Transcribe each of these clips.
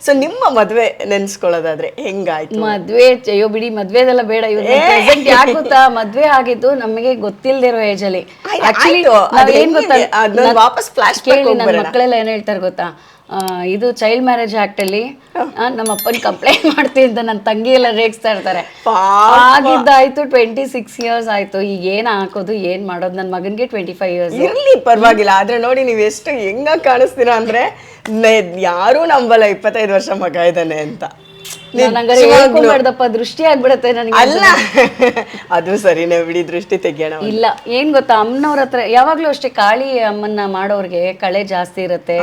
So ನಿಮ್ಮ ಮದ್ವೆ ನೆನ್ಸ್ಕೊಳ್ಳೋದಾದ್ರೆ ಹೆಂಗಾಯ್ತು? ಮದ್ವೆ ಅಯ್ಯೋ ಬಿಡಿ ಮದ್ವೆದೆಲ್ಲ ಬೇಡ ಇವ್ರು ಯಾಕೆ ಗೊತ್ತಾ ಮದ್ವೆ ಆಗಿದ್ದು ನಮಗೆ ಗೊತ್ತಿಲ್ದಿರೋ ಏಜ್ ಅಲ್ಲಿ. ಆಕ್ಚುಲಿ ಗೊತ್ತಾ ವಾಪಸ್ ಫ್ಲಾಶ್ ಕೇಳಿ ನನ್ನ ಮಕ್ಕಳೆಲ್ಲ ಏನ್ ಹೇಳ್ತಾರೆ ಗೊತ್ತಾ? ಇದು ಚೈಲ್ಡ್ ಮ್ಯಾರೇಜ್ ಆಕ್ಟ್ ಅಲ್ಲಿ ನಮ್ಮ ಅಪ್ಪನ್ ಕಂಪ್ಲೇಂಟ್ ಮಾಡ್ತೀನಿ ಅಂತ ನನ್ನ ತಂಗಿ ಎಲ್ಲ ರೇಗಿಸ್ತಾ ಇರ್ತಾರೆ. ಆಗಿದ್ದಾಯ್ತು ಟ್ವೆಂಟಿ ಸಿಕ್ಸ್ ಇಯರ್ಸ್ ಆಯ್ತು. ಈಗ ಏನ್ ಹಾಕೋದು ಏನ್ ಮಾಡೋದು? ನನ್ನ ಮಗನ್ಗೆ ಟ್ವೆಂಟಿ ಫೈವ್ ಇಯರ್ಸ್ ಇರ್ಲಿ ಪರವಾಗಿಲ್ಲ. ಆದ್ರೆ ನೋಡಿ ನೀವು ಎಷ್ಟು ಹೆಂಗ ಕಾಣಿಸ್ತೀರಾ ಅಂದ್ರೆ ಯಾರು ಯಾರೂ ನಂಬಲ್ಲ ಇಪ್ಪತ್ತೈದು ವರ್ಷ ಮಗ ಇದ್ದಾನೆ ಅಂತ. ಹೇಳ್ಕೊಂಡ್ಬಾರ್ದಪ್ಪ ದೃಷ್ಟಿ ಆಗ್ಬಿಡತ್ತೆ ನನಗೆ ಅಲ್ಲ. ಅದು ಸರಿನೇ ಬಿಡಿ ದೃಷ್ಟಿ ತೆಗಿಯೋಣ ಇಲ್ಲ ಏನ್ ಗೊತ್ತಾ ಅಮ್ಮನವ್ರ ಹತ್ರ ಯಾವಾಗ್ಲೂ ಅಷ್ಟೇ ಕಾಳಿ ಅಮ್ಮನ್ನ ಮಾಡೋರ್ಗೆ ಕಳೆ ಜಾಸ್ತಿ ಇರುತ್ತೆ.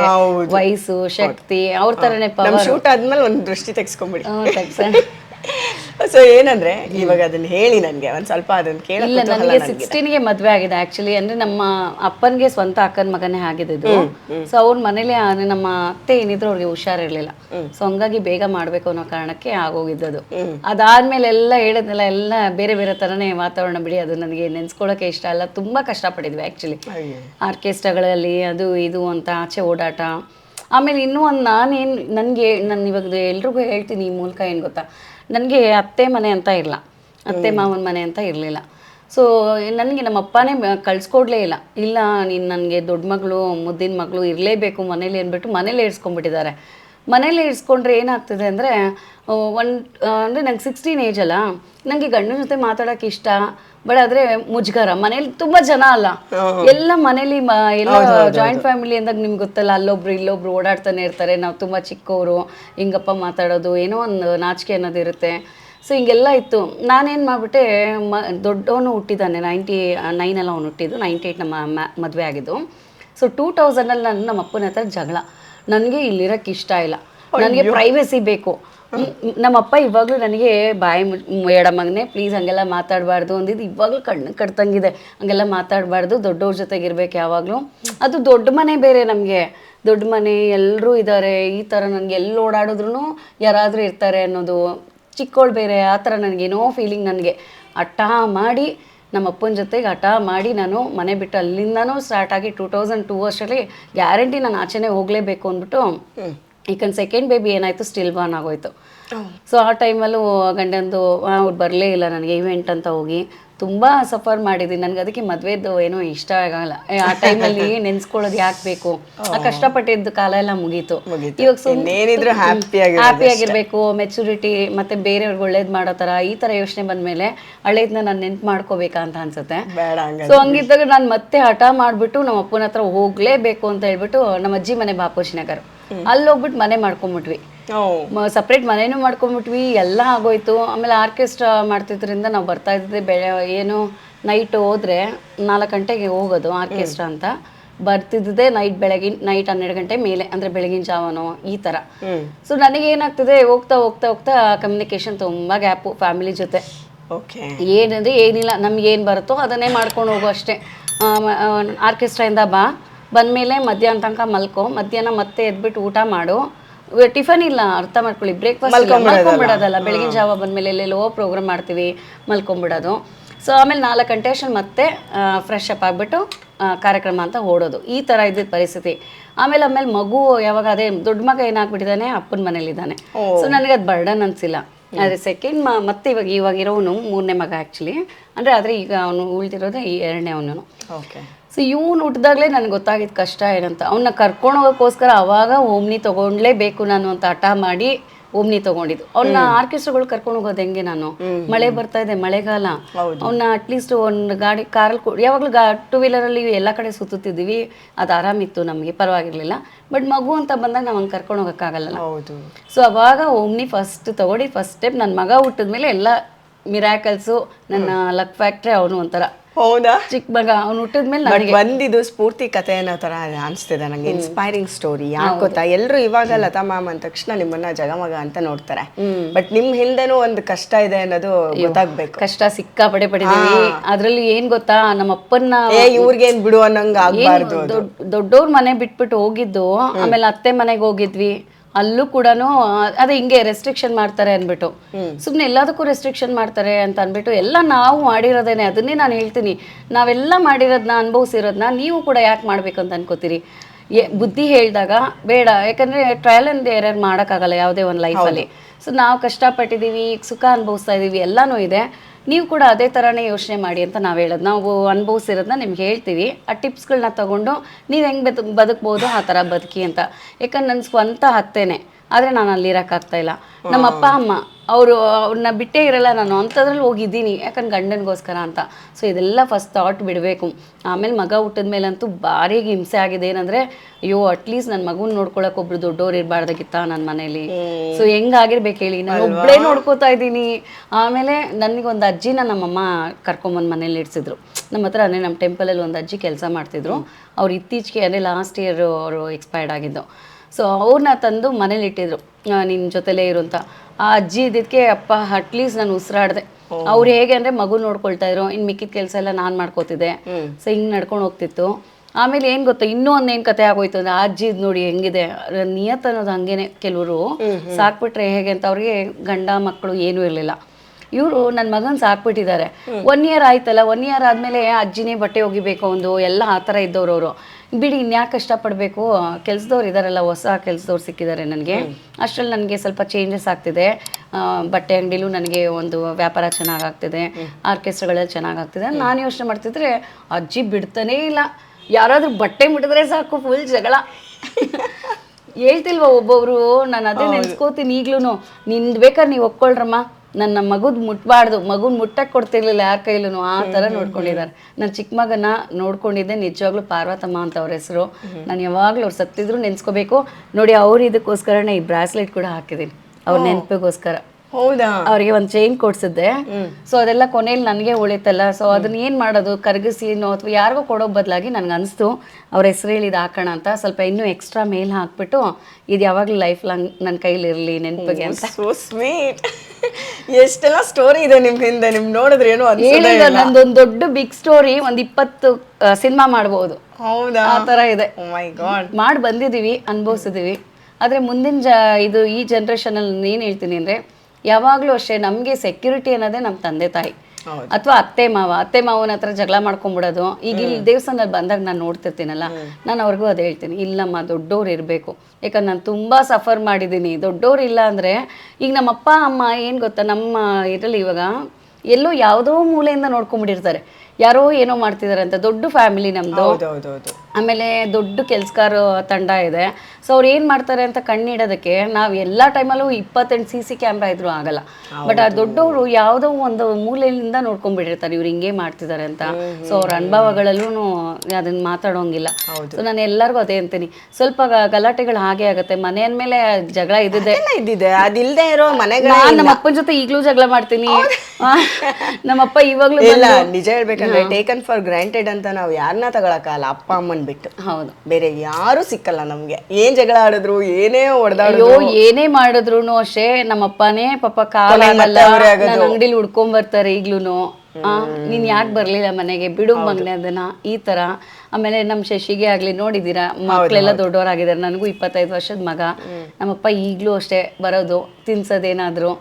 ವಯಸ್ಸು ಶಕ್ತಿ ಅವ್ರ ತರನೇ ಪವರ್ ಶೂಟ್ ಆದ್ಮೇಲೆ ಒಂದು ದೃಷ್ಟಿ ತೆಗ್ಸ್ಕೊಂಬಿಡಿ. ತಗ್ಸಣ. ಸೊ ಏನಂದ್ರೆ ಇವಾಗ ಅದನ್ನ ಹೇಳಿ ನನಗೆ ಒಂದ್ ಸ್ವಲ್ಪ ಅದನ್ನ ಕೇಳ ಇಲ್ಲ ನನಗೆ ಸಿಕ್ಸ್ಟೀನ್ಗೆ ಮದ್ವೆ ಆಗಿದೆ ಆಕ್ಚುಲಿ ಅಂದ್ರೆ ನಮ್ಮ ಅಪ್ಪನ್ಗೆ ಸ್ವಂತ ಅಕ್ಕನ ಮಗನೇ ಆಗಿದ್ದು ಸೊ ಅವ್ರ ಮನೇಲಿ ನಮ್ಮ ಅತ್ತೆ ಏನಿದ್ರು ಅವ್ರಿಗೆ ಹುಷಾರಿರ್ಲಿಲ್ಲ. ಸೊ ಹಂಗಾಗಿ ಬೇಗ ಮಾಡ್ಬೇಕು ಅನ್ನೋ ಕಾರಣಕ್ಕೆ ಆಗೋಗಿದ್ದದು. ಅದಾದ್ಮೇಲೆ ಎಲ್ಲ ಹೇಳಿದ್ನೆಲ್ಲ ಎಲ್ಲ ಬೇರೆ ಬೇರೆ ತರನೇ ವಾತಾವರಣ ಬಿಡಿ. ಅದು ನನಗೆ ನೆನ್ಸ್ಕೊಳಕ್ಕೆ ಇಷ್ಟ ಅಲ್ಲ. ತುಂಬಾ ಕಷ್ಟಪಟ್ಟಿದ್ವಿ ಆಕ್ಚುಲಿ ಆರ್ಕೆಸ್ಟ್ರಾಗಳಲ್ಲಿ ಅದು ಇದು ಅಂತ ಆಚೆ ಓಡಾಟ. ಆಮೇಲೆ ಇನ್ನೂ ಒಂದು ನಾನೇನು ನನಗೆ ನಾನು ಇವಾಗ ಎಲ್ರಿಗೂ ಹೇಳ್ತೀನಿ ಈ ಮೂಲಕ ಏನು ಗೊತ್ತಾ? ನನಗೆ ಅತ್ತೆ ಮನೆ ಅಂತ ಇಲ್ಲ. ಅತ್ತೆ ಮಾವನ ಮನೆ ಅಂತ ಇರಲಿಲ್ಲ. ಸೊ ನನಗೆ ನಮ್ಮ ಅಪ್ಪನೇ ಕಳ್ಸ್ಕೊಡ್ಲೇ ಇಲ್ಲ. ಇಲ್ಲ ನೀನು ನನಗೆ ದೊಡ್ಡ ಮಗಳು ಮುದ್ದಿನ ಮಗಳು ಇರಲೇಬೇಕು ಮನೇಲಿ ಅಂದ್ಬಿಟ್ಟು ಮನೇಲಿ ಇರಿಸ್ಕೊಂಡ್ಬಿಟ್ಟಿದ್ದಾರೆ. ಮನೇಲಿ ಇಡ್ಸ್ಕೊಂಡ್ರೆ ಏನಾಗ್ತದೆ ಅಂದರೆ ಒನ್ ಅಂದರೆ ನಂಗೆ ಸಿಕ್ಸ್ಟೀನ್ ಏಜ್ ಅಲ್ಲ. ನನಗೆ ಗಂಡನ ಜೊತೆ ಮಾತಾಡೋಕೆ ಇಷ್ಟ. ಬಟ್ ಆದ್ರೆ ಮುಜುಗರ. ಮನೇಲಿ ತುಂಬಾ ಜನ ಅಲ್ಲ. ಎಲ್ಲ ಮನೇಲಿ ಎಲ್ಲ ಜಾಯಿಂಟ್ ಫ್ಯಾಮಿಲಿ ಅಂದಾಗ ನಿಮ್ಗೆ ಗೊತ್ತಲ್ಲ ಅಲ್ಲೊಬ್ರು ಇಲ್ಲೊಬ್ರು ಓಡಾಡ್ತಾನೆ ಇರ್ತಾರೆ. ನಾವು ತುಂಬಾ ಚಿಕ್ಕವರು ಹಿಂಗಪ್ಪ ಮಾತಾಡೋದು ಏನೋ ಒಂದು ನಾಚಿಕೆ ಅನ್ನೋದು ಇರುತ್ತೆ. ಸೊ ಹಿಂಗೆಲ್ಲ ಇತ್ತು. ನಾನೇನು ಮಾಡಿಬಿಟ್ಟೆ ಮ ದೊಡ್ಡವನು ಹುಟ್ಟಿದ್ದಾನೆ ನೈಂಟಿ ಅಲ್ಲ ಅವನು ಹುಟ್ಟಿದ್ದು. ನೈಂಟಿ ಏಯ್ಟ್ ನಮ್ಮ ಮದುವೆ ಆಗಿದ್ದು. ಸೊ ಟೂ ತೌಸಂಡಲ್ಲಿ ನಾನು ನಮ್ಮ ಅಪ್ಪನ ಹತ್ರ ಜಗಳ. ನನಗೆ ಇಲ್ಲಿರೋಕ್ಕೆ ಇಷ್ಟ ಇಲ್ಲ. ನನಗೆ ಪ್ರೈವಸಿ ಬೇಕು. ನಮ್ಮಪ್ಪ ಇವಾಗಲೂ ನನಗೆ ಬಾಯಿ ಎಡ ಮಗನೇ ಪ್ಲೀಸ್ ಹಂಗೆಲ್ಲ ಮಾತಾಡಬಾರ್ದು ಅಂದಿದ್ದು ಇವಾಗಲೂ ಕಣ್ಣು ಕಟ್ತಂಗಿದೆ. ಹಂಗೆಲ್ಲ ಮಾತಾಡಬಾರ್ದು ದೊಡ್ಡವ್ರ ಜೊತೆಗೆ ಇರಬೇಕು ಯಾವಾಗಲೂ. ಅದು ದೊಡ್ಡ ಮನೆ ಬೇರೆ ನಮಗೆ. ದೊಡ್ಡ ಮನೆ ಎಲ್ಲರೂ ಇದ್ದಾರೆ ಈ ಥರ ನನಗೆ ಎಲ್ಲಿ ಓಡಾಡಿದ್ರು ಯಾರಾದರೂ ಇರ್ತಾರೆ ಅನ್ನೋದು ಚಿಕ್ಕವಳು ಬೇರೆ ಆ ಥರ ನನಗೇನೋ ಫೀಲಿಂಗ್ ನನಗೆ. ಹಠ ಮಾಡಿ ನಮ್ಮ ಅಪ್ಪನ ಜೊತೆಗೆ ಹಠ ಮಾಡಿ ನಾನು ಮನೆ ಬಿಟ್ಟು ಅಲ್ಲಿಂದನೂ ಸ್ಟಾರ್ಟ್ ಆಗಿ ಟೂ ತೌಸಂಡ್ ಟೂ ವರ್ಷಲ್ಲಿ ಗ್ಯಾರಂಟಿ ನಾನು ಆಚೆನೇ ಹೋಗಲೇಬೇಕು ಅಂದ್ಬಿಟ್ಟು ಈಗ ಸೆಕೆಂಡ್ ಬೇಬಿ ಏನಾಯಿತು ಸ್ಟಿಲ್ ಬಾರ್ನ್ ಆಗೋಯ್ತು. ಸೊ ಆ ಟೈಮಲ್ಲೂ ಗಂಡಂದು ಅವ್ರು ಬರಲೇ ಇಲ್ಲ ನನಗೆ ಇವೆಂಟ್ ಅಂತ ಹೋಗಿ. ತುಂಬ ಸಫರ್ ಮಾಡಿದ್ದೀನಿ. ನನಗೆ ಅದಕ್ಕೆ ಮದುವೆದು ಏನೋ ಇಷ್ಟ ಆಗಲ್ಲ. ಆ ಟೈಮಲ್ಲಿ ನೆನ್ಸ್ಕೊಳ್ಳೋದು ಯಾಕೆ ಬೇಕು? ಆ ಕಷ್ಟಪಟ್ಟಿದ್ದು ಕಾಲ ಎಲ್ಲ ಮುಗೀತು. ಇವಾಗ ಸುಮ್ಮನೆ ಹ್ಯಾಪಿ ಆಗಿರಬೇಕು ಮೆಚುರಿಟಿ ಮತ್ತೆ ಬೇರೆಯವ್ರಿಗೆ ಒಳ್ಳೇದು ಮಾಡೋ ಥರ ಈ ಥರ ಯೋಚನೆ ಬಂದಮೇಲೆ ಹಳೇದನ್ನ ನಾನು ನೆನ್ಪು ಮಾಡ್ಕೋಬೇಕಾ ಅಂತ ಅನ್ಸುತ್ತೆ. ಸೊ ಹಂಗಿದ್ದಾಗ ನಾನು ಮತ್ತೆ ಹಠ ಮಾಡಿಬಿಟ್ಟು ನಮ್ಮ ಅಪ್ಪನ ಹತ್ರ ಹೋಗ್ಲೇಬೇಕು ಅಂತ ಹೇಳ್ಬಿಟ್ಟು ನಮ್ಮ ಅಜ್ಜಿ ಮನೆ ಬಾಪೂಜಿ ನಗರ್. ಅಲ್ಲಿ ಹೋಗ್ಬಿಟ್ಟು ಮನೆ ಮಾಡ್ಕೊಂಬಿಟ್ವಿ. ಸಪ್ರೇಟ್ ಮನೇನೂ ಮಾಡ್ಕೊಂಬಿಟ್ವಿ ಎಲ್ಲ ಆಗೋಯ್ತು. ಆಮೇಲೆ ಆರ್ಕೆಸ್ಟ್ರಾ ಮಾಡ್ತಿದ್ರಿಂದ ನಾವು ಬರ್ತಾ ಇದ್ದಿದ್ದೆ ಬೆಳೆ ಏನು ನೈಟ್ ಹೋದ್ರೆ ನಾಲ್ಕು ಗಂಟೆಗೆ ಹೋಗೋದು ಆರ್ಕೆಸ್ಟ್ರಾ ಅಂತ. ಬರ್ತಿದ್ದೆ ನೈಟ್ ಬೆಳಗಿನ ನೈಟ್ ಹನ್ನೆರಡು ಗಂಟೆ ಮೇಲೆ ಅಂದ್ರೆ ಬೆಳಗಿನ ಜಾವನೋ ಈ ತರ. ಸೊ ನನಗೆ ಏನಾಗ್ತದೆ ಹೋಗ್ತಾ ಹೋಗ್ತಾ ಹೋಗ್ತಾ ಕಮ್ಯುನಿಕೇಶನ್ ತುಂಬಾ ಗ್ಯಾಪು ಫ್ಯಾಮಿಲಿ ಜೊತೆ. ಏನಂದ್ರೆ ಏನಿಲ್ಲ ನಮ್ಗೆ ಏನು ಬರುತ್ತೋ ಅದನ್ನೇ ಮಾಡ್ಕೊಂಡು ಹೋಗೋ ಅಷ್ಟೇ. ಆರ್ಕೆಸ್ಟ್ರಾ ಇಂದ ಬಾ. ಬಂದಮೇಲೆ ಮಧ್ಯಾಹ್ನ ತನಕ ಮಲ್ಕೋ ಮಧ್ಯಾಹ್ನ ಮತ್ತೆ ಎದ್ಬಿಟ್ಟು ಊಟ ಮಾಡು. ಟಿಫನ್ ಇಲ್ಲ ಅರ್ಥ ಮಾಡ್ಕೊಳ್ಳಿ. ಬ್ರೇಕ್ಫಾಸ್ಟ್ ಮಲ್ಕೊಂಬಿಡೋದಲ್ಲ. ಬೆಳಗಿನ ಜಾವ ಬಂದಮೇಲೆ ಎಲ್ಲೆಲ್ಲೋ ಪ್ರೋಗ್ರಾಮ್ ಮಾಡ್ತೀವಿ ಮಲ್ಕೊಂಬಿಡೋದು. ಸೊ ಆಮೇಲೆ ನಾಲ್ಕು ಗಂಟೆ ಅಷ್ಟು ಮತ್ತೆ ಫ್ರೆಶ್ ಅಪ್ ಆಗಿಬಿಟ್ಟು ಕಾರ್ಯಕ್ರಮ ಅಂತ ಓಡೋದು. ಈ ಥರ ಇದ್ದಿದ್ದ ಪರಿಸ್ಥಿತಿ. ಆಮೇಲೆ ಆಮೇಲೆ ಮಗು ಯಾವಾಗ ಅದೇ ದೊಡ್ಡ ಮಗ ಏನಾಗ್ಬಿಟ್ಟಿದ್ದಾನೆ ಅಪ್ಪನ ಮನೇಲಿದ್ದಾನೆ. ಸೊ ನನಗೆ ಅದು ಬರ್ಡನ್ ಅನಿಸಿಲ್ಲ. ಆದರೆ ಸೆಕೆಂಡ್ ಮ ಮತ್ತೆ ಇವಾಗ ಇವಾಗ ಇರೋನು ಮೂರನೇ ಮಗ ಆ್ಯಕ್ಚುಲಿ ಅಂದರೆ ಆದರೆ ಈಗ ಅವನು ಉಳಿದಿರೋದೇ ಈ ಎರಡನೇ ಅವನು ಓಕೆ ಸೊ ಇವನು ಹುಟ್ಟಿದಾಗಲೇ ನನಗೆ ಗೊತ್ತಾಗಿದ್ದು ಕಷ್ಟ ಏನಂತ. ಅವನ್ನ ಕರ್ಕೊಂಡು ಹೋಗೋಕ್ಕೋಸ್ಕರ ಅವಾಗ ಓಮ್ನಿ ತೊಗೊಂಡ್ಲೇಬೇಕು ನಾನು ಅಂತ ಹಠ ಮಾಡಿ ಓಮ್ನಿ ತಗೊಂಡಿದ್ದು. ಅವನ್ನ ಆರ್ಕೆಸ್ಟ್ರಾಗಳು ಕರ್ಕೊಂಡು ಹೋಗೋದು ಹೆಂಗೆ ನಾನು? ಮಳೆ ಬರ್ತಾ ಇದೆ ಮಳೆಗಾಲ. ಅವನ್ನ ಅಟ್ಲೀಸ್ಟ್ ಒಂದು ಗಾಡಿ ಕಾರಲ್ಲಿ ಯಾವಾಗಲೂ ಗಾ ಟೂ ವೀಲರಲ್ಲಿ ಎಲ್ಲ ಕಡೆ ಸುತ್ತುತ್ತಿದ್ವಿ ಅದು ಆರಾಮಿತ್ತು ನಮಗೆ ಪರವಾಗಿರ್ಲಿಲ್ಲ. ಬಟ್ ಮಗು ಅಂತ ಬಂದಾಗ ನಾವು ಹಂಗೆ ಕರ್ಕೊಂಡು ಹೋಗೋಕ್ಕಾಗಲ್ಲ. ಹೌದು. ಸೊ ಅವಾಗ ಓಮ್ನಿ ಫಸ್ಟ್ ತಗೊಂಡು ಫಸ್ಟ್ ಸ್ಟೆಪ್ ನನ್ನ ಮಗ ಹುಟ್ಟಿದ್ಮೇಲೆ ಎಲ್ಲ ಮಿರಾಕಲ್ಸು ನನ್ನ ಲಕ್ ಫ್ಯಾಕ್ಟ್ರಿ ಅವನು ಒಂಥರ. ಹೌದಾ? ಚಿಕ್ಕ ಮಗ ಅವ್ನು ಹುಟ್ಟಿದ್ಮೇಲೆ ನನಗೆ ಬಂದಿದ್ದು ಸ್ಫೂರ್ತಿ ಕಥೆ ಅನ್ನೋ ತರ ಅನಿಸ್ತಿದೆ ನಂಗೆ ಇನ್ಸ್ಪೈರಿಂಗ್ ಸ್ಟೋರಿ ಯಾಕೆ ಗೊತ್ತಾ? ಎಲ್ಲರೂ ಇವಾಗ ಲತಾ ಮ್ಯಾಮ್ ಅಂದ ತಕ್ಷಣ ನಿಮ್ಮನ್ನ ಜಗಮಗ ಅಂತ ನೋಡ್ತಾರೆ. ಬಟ್ ನಿಮ್ ಹಿಂದೆನೂ ಒಂದು ಕಷ್ಟ ಇದೆ ಅನ್ನೋದು ಗೊತ್ತಾಗ್ಬೇಕು. ಕಷ್ಟ ಸಿಕ್ಕಾಪಡೆ ಪಡಿದೀವಿ. ಅದ್ರಲ್ಲಿ ಏನ್ ಗೊತ್ತಾ? ನಮ್ಮ ಅಪ್ಪನ್ನ ಇವ್ರಿಗೇನ್ ಬಿಡು ಅನ್ನಂಗ ಆಗ್ಬಾರ್ದು. ದೊಡ್ಡವ್ರ ಮನೆ ಬಿಟ್ಬಿಟ್ಟು ಹೋಗಿದ್ದು ಆಮೇಲೆ ಅತ್ತೆ ಮನೆಗೆ ಹೋಗಿದ್ವಿ. ಅಲ್ಲೂ ಕೂಡ ಅದೇ ಹಿಂಗೆ ರೆಸ್ಟ್ರಿಕ್ಷನ್ ಮಾಡ್ತಾರೆ ಅನ್ಬಿಟ್ಟು ಸುಮ್ಮನೆ ಎಲ್ಲದಕ್ಕೂ ರೆಸ್ಟ್ರಿಕ್ಷನ್ ಮಾಡ್ತಾರೆ ಅಂತ ಅನ್ಬಿಟ್ಟು ಎಲ್ಲ ನಾವು ಮಾಡಿರೋದೇನೆ ಅದನ್ನೇ ನಾನು ಹೇಳ್ತೀನಿ. ನಾವೆಲ್ಲ ಮಾಡಿರೋದನ್ನ ಅನುಭವಿಸಿರೋದನ್ನ ನೀವು ಕೂಡ ಯಾಕೆ ಮಾಡಬೇಕು ಅಂತ ಅನ್ಕೋತೀರಿ ಬುದ್ಧಿ ಹೇಳಿದಾಗ ಬೇಡ ಯಾಕಂದ್ರೆ ಟ್ರಯಲ್ ಅಂಡ್ ಎರರ್ ಮಾಡೋಕ್ಕಾಗಲ್ಲ ಯಾವುದೇ ಒಂದು ಲೈಫಲ್ಲಿ ಸೊ ನಾವು ಕಷ್ಟಪಟ್ಟಿದ್ದೀವಿ ಸುಖ ಅನುಭವಿಸ್ತಾ ಇದ್ದೀವಿ ಎಲ್ಲನೂ ಇದೆ. ನೀವು ಕೂಡ ಅದೇ ಥರನೇ ಯೋಚನೆ ಮಾಡಿ ಅಂತ ನಾವು ಹೇಳೋದು. ನಾವು ಅನುಭವಿಸಿರೋದನ್ನ ನಿಮ್ಗೆ ಹೇಳ್ತೀವಿ. ಆ ಟಿಪ್ಸ್ಗಳನ್ನ ತಗೊಂಡು ನೀವು ಹೆಂಗೆ ಬದು ಬದುಕ್ಬೋದು ಆ ಥರ ಬದುಕಿ ಅಂತ. ಯಾಕಂದ್ರೆ ನನ್ನ ಸ್ವಂತ ಹತ್ತೇನೆ. ಆದರೆ ನಾನು ಅಲ್ಲಿ ಇರೋಕ್ಕಾಗ್ತಾ ಇಲ್ಲ. ನಮ್ಮ ಅಪ್ಪ ಅಮ್ಮ ಅವರು ಅವ್ರನ್ನ ಬಿಟ್ಟೇ ಇರಲ್ಲ ನಾನು ಅಂಥದ್ರಲ್ಲಿ ಹೋಗಿದ್ದೀನಿ ಯಾಕಂದ್ರೆ ಗಂಡನಿಗೋಸ್ಕರ ಅಂತ. ಸೊ ಇದೆಲ್ಲ ಫಸ್ಟ್ ಥಾಟ್ ಬಿಡಬೇಕು. ಆಮೇಲೆ ಮಗ ಹುಟ್ಟಿದ ಮೇಲಂತೂ ಭಾರಿ ಹಿಂಸೆ ಆಗಿದೆ. ಏನಂದರೆ ಅಯ್ಯೋ ಅಟ್ಲೀಸ್ಟ್ ನನ್ನ ಮಗುನ ನೋಡ್ಕೊಳಕ್ಕೆ ಒಬ್ರು ದೊಡ್ಡವ್ರು ಇರಬಾರ್ದಾಗಿತ್ತ ನನ್ನ ಮನೇಲಿ? ಸೊ ಹೆಂಗಾಗಿರ್ಬೇಕು ಹೇಳಿ? ನಾನು ಒಬ್ಬಳೇ ನೋಡ್ಕೋತಾ ಇದ್ದೀನಿ. ಆಮೇಲೆ ನನಗೊಂದು ಅಜ್ಜಿನ ನಮ್ಮಮ್ಮ ಕರ್ಕೊಂಬಂದು ಮನೇಲಿ ಇಡ್ಸಿದ್ರು. ನಮ್ಮ ಹತ್ರ ಅಂದರೆ ನಮ್ಮ ಟೆಂಪಲಲ್ಲಿ ಒಂದು ಅಜ್ಜಿ ಕೆಲಸ ಮಾಡ್ತಿದ್ರು. ಅವ್ರು ಇತ್ತೀಚೆಗೆ ಅಂದರೆ ಲಾಸ್ಟ್ ಇಯರ್ ಅವರು ಎಕ್ಸ್ಪೈರ್ಡ್ ಆಗಿದ್ದು. ಸೊ ಅವ್ರನ್ನ ತಂದು ಮನೇಲಿ ಇಟ್ಟಿದ್ರು. ನಿನ್ನ ಜೊತೆಲೇ ಇರುವಂಥ ಆ ಅಜ್ಜಿ ಇದ್ದಿದ್ದಕ್ಕೆ ಅಪ್ಪ ಅಟ್ಲೀಸ್ಟ್ ನಾನು ಉಸಿರಾಡ್ದೆ. ಅವ್ರು ಹೇಗೆ ಅಂದ್ರೆ ಮಗು ನೋಡ್ಕೊಳ್ತಾ ಇದ್ರು ಇನ್ ಮಿಕ್ಕಿದ ಕೆಲಸ ಎಲ್ಲ ನಾನು ಮಾಡ್ಕೋತಿದ್ದೆ. ಸೊ ಹಿಂಗ್ ನಡ್ಕೊಂಡು ಹೋಗ್ತಿತ್ತು. ಆಮೇಲೆ ಏನು ಗೊತ್ತಾ ಇನ್ನೂ ಒಂದೇನ್ ಏನು ಕತೆ ಆಗೋಯ್ತು ಅಂದ್ರೆ ಆ ಅಜ್ಜಿ ಇದ್ ನೋಡಿ ಹೆಂಗಿದೆ ನಿಯತ್ ಅನ್ನೋದು ಹಂಗೇನೆ ಕೆಲವರು ಸಾಕ್ಬಿಟ್ರೆ ಹೇಗೆ ಅಂತ ಅವ್ರಿಗೆ ಗಂಡ ಮಕ್ಕಳು ಏನೂ ಇರಲಿಲ್ಲ. ಇವರು ನನ್ನ ಮಗನ್ ಸಾಕ್ಬಿಟ್ಟಿದ್ದಾರೆ ಒನ್ ಇಯರ್ ಆಯ್ತಲ್ಲ ಒನ್ ಇಯರ್ ಆದಮೇಲೆ ಅಜ್ಜಿನೇ ಬಟ್ಟೆ ಒಗಿಬೇಕು ಒಂದು ಎಲ್ಲ ಆ ಥರ ಇದ್ದವ್ರು ಅವರು. ಬಿಡಿ ಇನ್ಯಾಕೆ ಕಷ್ಟಪಡಬೇಕು? ಕೆಲ್ಸದವ್ರು ಇದ್ದಾರಲ್ಲ ಹೊಸ ಕೆಲ್ಸದವ್ರು ಸಿಕ್ಕಿದ್ದಾರೆ ನನಗೆ. ಅಷ್ಟರಲ್ಲಿ ನನಗೆ ಸ್ವಲ್ಪ ಚೇಂಜಸ್ ಆಗ್ತಿದೆ. ಬಟ್ಟೆ ಅಂಗಡಿಲೂ ನನಗೆ ಒಂದು ವ್ಯಾಪಾರ ಚೆನ್ನಾಗಾಗ್ತಿದೆ ಆರ್ಕೆಸ್ಟ್ರಾಗಳಲ್ಲಿ ಚೆನ್ನಾಗಾಗ್ತಿದೆ ನಾನು ಯೋಚನೆ ಮಾಡ್ತಿದ್ರೆ ಅಜ್ಜಿ ಬಿಡ್ತಾನೇ ಇಲ್ಲ. ಯಾರಾದ್ರೂ ಬಟ್ಟೆ ಮುಟ್ಟಿದ್ರೆ ಸಾಕು ಫುಲ್ ಜಗಳ. ಹೇಳ್ತಿಲ್ವ ಒಬ್ಬೊಬ್ರು? ನಾನು ಅದೇ ನೆನ್ಸ್ಕೋತೀನಿ ಈಗ್ಲೂ ನಿಂದ್ ಬೇಕಾದ್ರೆ ನೀವು ಒಪ್ಕೊಳ್ರಮ್ಮ. ನನ್ನ ಮಗುದ್ ಮುಟ್ಬಾರ್ದು ಮಗುನ್ ಮುಟ್ಟಕ್ ಕೊಡ್ತಿರ್ಲಿಲ್ಲ ಯಾರ ಕೈಲೂ ಆ ತರ ನೋಡ್ಕೊಂಡಿದ್ದಾರೆ. ನನ್ನ ಚಿಕ್ಕ ಮಗನ ನೋಡ್ಕೊಂಡಿದ್ದೆ ನಿಜವಾಗ್ಲೂ ಪಾರ್ವತಮ್ಮ ಅಂತ ಅವ್ರ ಹೆಸರು. ನಾನು ಯಾವಾಗ್ಲೂ ಅವ್ರು ಸತ್ತಿದ್ರು ನೆನ್ಸ್ಕೋಬೇಕು. ನೋಡಿ ಅವ್ರ ಇದಕ್ಕೋಸ್ಕರನೇ ಈ ಬ್ರಾಸ್ಲೆಟ್ ಕೂಡ ಹಾಕಿದ್ದೀನಿ ಅವ್ರ ನೆನಪಿಗೋಸ್ಕರ. ಹೌದಾ? ಅವ್ರಿಗೆ ಒಂದು ಚೈನ್ ಕೊಡ್ಸಿದ್ದೆ. ಸೊ ಅದೆಲ್ಲ ಕೊನೆಯಲ್ಲಿ ನನಗೆ ಉಳಿತಲ್ಲ ಸೊ ಅದನ್ನ ಏನು ಮಾಡೋದು? ಕರಗಿಸಿನೋ ಅಥವಾ ಯಾರಿಗೂ ಕೊಡೋ ಬದಲಾಗಿ ನನಗೆ ಅನಿಸ್ತು ಅವ್ರ ಹೆಸರು ಹೇಳಿ ಇದು ಹಾಕೋಣ ಅಂತ. ಸ್ವಲ್ಪ ಇನ್ನೂ ಎಕ್ಸ್ಟ್ರಾ ಮೇಲ್ ಹಾಕ್ಬಿಟ್ಟು ಇದು ಯಾವಾಗಲೂ ಲೈಫ್ ಲಾಂಗ್ ನನ್ನ ಕೈಲಿ ಇರಲಿ ನೆನಪಿಗೆ ಅಂತ. ಸೋ ಸ್ವೀಟ್ ಎಷ್ಟೆಲ್ಲ ಸ್ಟೋರಿ ಇದೆ ನಿಮ್ ಹಿಂದೆ? ನಿಮ್ ನೋಡಿದ್ರೆ ಏನು ಹೇಳಿಲ್ಲ ಇಲ್ಲ. ನಂದೊಂದು ದೊಡ್ಡ ಬಿಗ್ ಸ್ಟೋರಿ ಒಂದು ಇಪ್ಪತ್ತು ಸಿನಿಮಾ ಮಾಡ್ಬೋದು. ಹೌದಾ? ಆ ತರ ಇದೆ. ಮೈ ಗಾಡ್ ಮಾಡಿ ಬಂದಿದ್ದೀವಿ ಅನುಭವಿಸಿದ್ದೀವಿ ಆದರೆ ಮುಂದಿನ ಜ ಇದು ಈ ಜನ್ರೇಷನಲ್ಲಿ ಏನು ಹೇಳ್ತೀನಿ ಅಂದರೆ ಯಾವಾಗಲೂ ಅಷ್ಟೇ ನಮಗೆ ಸೆಕ್ಯೂರಿಟಿ ಅನ್ನೋದೇ ನಮ್ಮ ತಂದೆ ತಾಯಿ. ಅಥವಾ ಅತ್ತೆ ಮಾವ ಅತ್ತೆ ಮಾವನ ಹತ್ರ ಜಗಳ ಮಾಡ್ಕೊಂಡ್ಬಿಡೋದು ಈಗ ಇಲ್ಲಿ ದೇವಸ್ಥಾನದಲ್ಲಿ ಬಂದಾಗ ನಾನು ನೋಡ್ತಿರ್ತೀನಲ್ಲ ನಾನು ಅವ್ರಿಗೂ ಅದೇ ಹೇಳ್ತೀನಿ ಇಲ್ಲಮ್ಮ ದೊಡ್ಡವ್ರು ಇರಬೇಕು. ಯಾಕಂದ್ರೆ ನಾನು ತುಂಬ ಸಫರ್ ಮಾಡಿದ್ದೀನಿ ದೊಡ್ಡವ್ರು ಇಲ್ಲ ಅಂದರೆ ಈಗ ನಮ್ಮ ಅಪ್ಪ ಅಮ್ಮ ಏನು ಗೊತ್ತಾ ನಮ್ಮ ಇದರಲ್ಲಿ ಇವಾಗ ಎಲ್ಲೋ ಯಾವುದೋ ಮೂಲೆಯಿಂದ ನೋಡ್ಕೊಂಬಿಟ್ಟಿರ್ತಾರೆ. ಯಾರೋ ಏನೋ ಮಾಡ್ತಿದ್ದಾರೆ ಅಂತ ದೊಡ್ಡ ಫ್ಯಾಮಿಲಿ ನಮ್ದು. ಆಮೇಲೆ ದೊಡ್ಡ ಕೆಲ್ಸಕಾರ ತಂಡ ಇದೆ. ಸೊ ಅವ್ರು ಏನ್ ಮಾಡ್ತಾರೆ ಅಂತ ಕಣ್ಣಿಡೋದಕ್ಕೆ ನಾವು ಎಲ್ಲಾ ಟೈಮಲ್ಲೂ ಇಪ್ಪತ್ತೆಂಟು ಸಿ ಸಿ ಕ್ಯಾಮ್ರಾ ಇದ್ರೂ ಆಗಲ್ಲ. ಬಟ್ ಆ ದೊಡ್ಡವರು ಯಾವುದೋ ಒಂದು ಮೂಲೆಯಿಂದ ನೋಡ್ಕೊಂಡ್ಬಿಟ್ಟಿರ್ತಾರೆ ಇವ್ರು ಹಿಂಗೆ ಮಾಡ್ತಿದ್ದಾರೆ ಅಂತ. ಸೊ ಅವ್ರ ಅನುಭವಗಳಲ್ಲೂ ಅದನ್ನ ಮಾತಾಡೋಂಗಿಲ್ಲ. ಸೊ ನಾನು ಎಲ್ಲರಿಗೂ ಅದೇ ಅಂತೀನಿ ಸ್ವಲ್ಪ ಗಲಾಟೆಗಳು ಹಾಗೆ ಆಗುತ್ತೆ ಮನೆ ಮೇಲೆ ಜಗಳ ಇದ್ದಿದೆ ಇದ್ದಿದೆ ಅದಿಲ್ದೆ ಇರೋ ಮನೆಗಳ ನಾನು ನಮ್ಮ ಅಪ್ಪನ ಜೊತೆ ಈಗಲೂ ಜಗಳ ಮಾಡ್ತೀನಿ. ನಮ್ಮಪ್ಪ ಇವಾಗ್ಲೂ ನಿಜ ನಿಜ ಹೇಳ್ಬೇಕಂದ್ರೆ ಟೇಕನ್ ಫಾರ್ ಗ್ರಾಂಟೆಡ್ ಅಂತ ನಾವು ಯಾರನ್ನ ತಗೊಳಕ್ಕಾಗಲ್ಲ ಅಪ್ಪ ಅಮ್ಮನ್ ಬಿಟ್ಟು. ಹೌದು. ಬೇರೆ ಯಾರು ಸಿಕ್ಕಲ್ಲ ನಮ್ಗೆ. ಏನ್ ಜಗಳ ಆಡಿದ್ರು ಏನೇ ಹೊಡೆದಾಡಿದ್ರು ಅಯ್ಯೋ ಏನೇ ಮಾಡಿದ್ರು ಅಷ್ಟೇ ನಮ್ಮಪ್ಪನೇ ಪಾಪ ಕಾಲಲ್ಲ ನಾನು ಅಂಗಡಿಲಿ ಹುಡ್ಕೊಂಡ್ ಬರ್ತಾರೆ ಈಗ್ಲೂನು. ಆ, ನೀನ್ ಯಾಕೆ ಬರ್ಲಿಲ್ಲ ಮನೆಗೆ? ಬಿಡು ಮಗನೆ ಅದನ್ನ. ಈ ತರ. ಆಮೇಲೆ ನಮ್ ಶಶಿಗೆ ಆಗ್ಲಿ ನೋಡಿದೀರಾ ಮಕ್ಳೆಲ್ಲ ದೊಡ್ಡವರಾಗಿದ್ದಾರೆ. ನನಗೂ ಇಪ್ಪತ್ತೈದು ವರ್ಷದ ಮಗ. ನಮ್ಮಪ್ಪ ಈಗ್ಲೂ ಅಷ್ಟೇ ಬರೋದು. ತಿನ್ಸೋದೇನಾದ್ರು.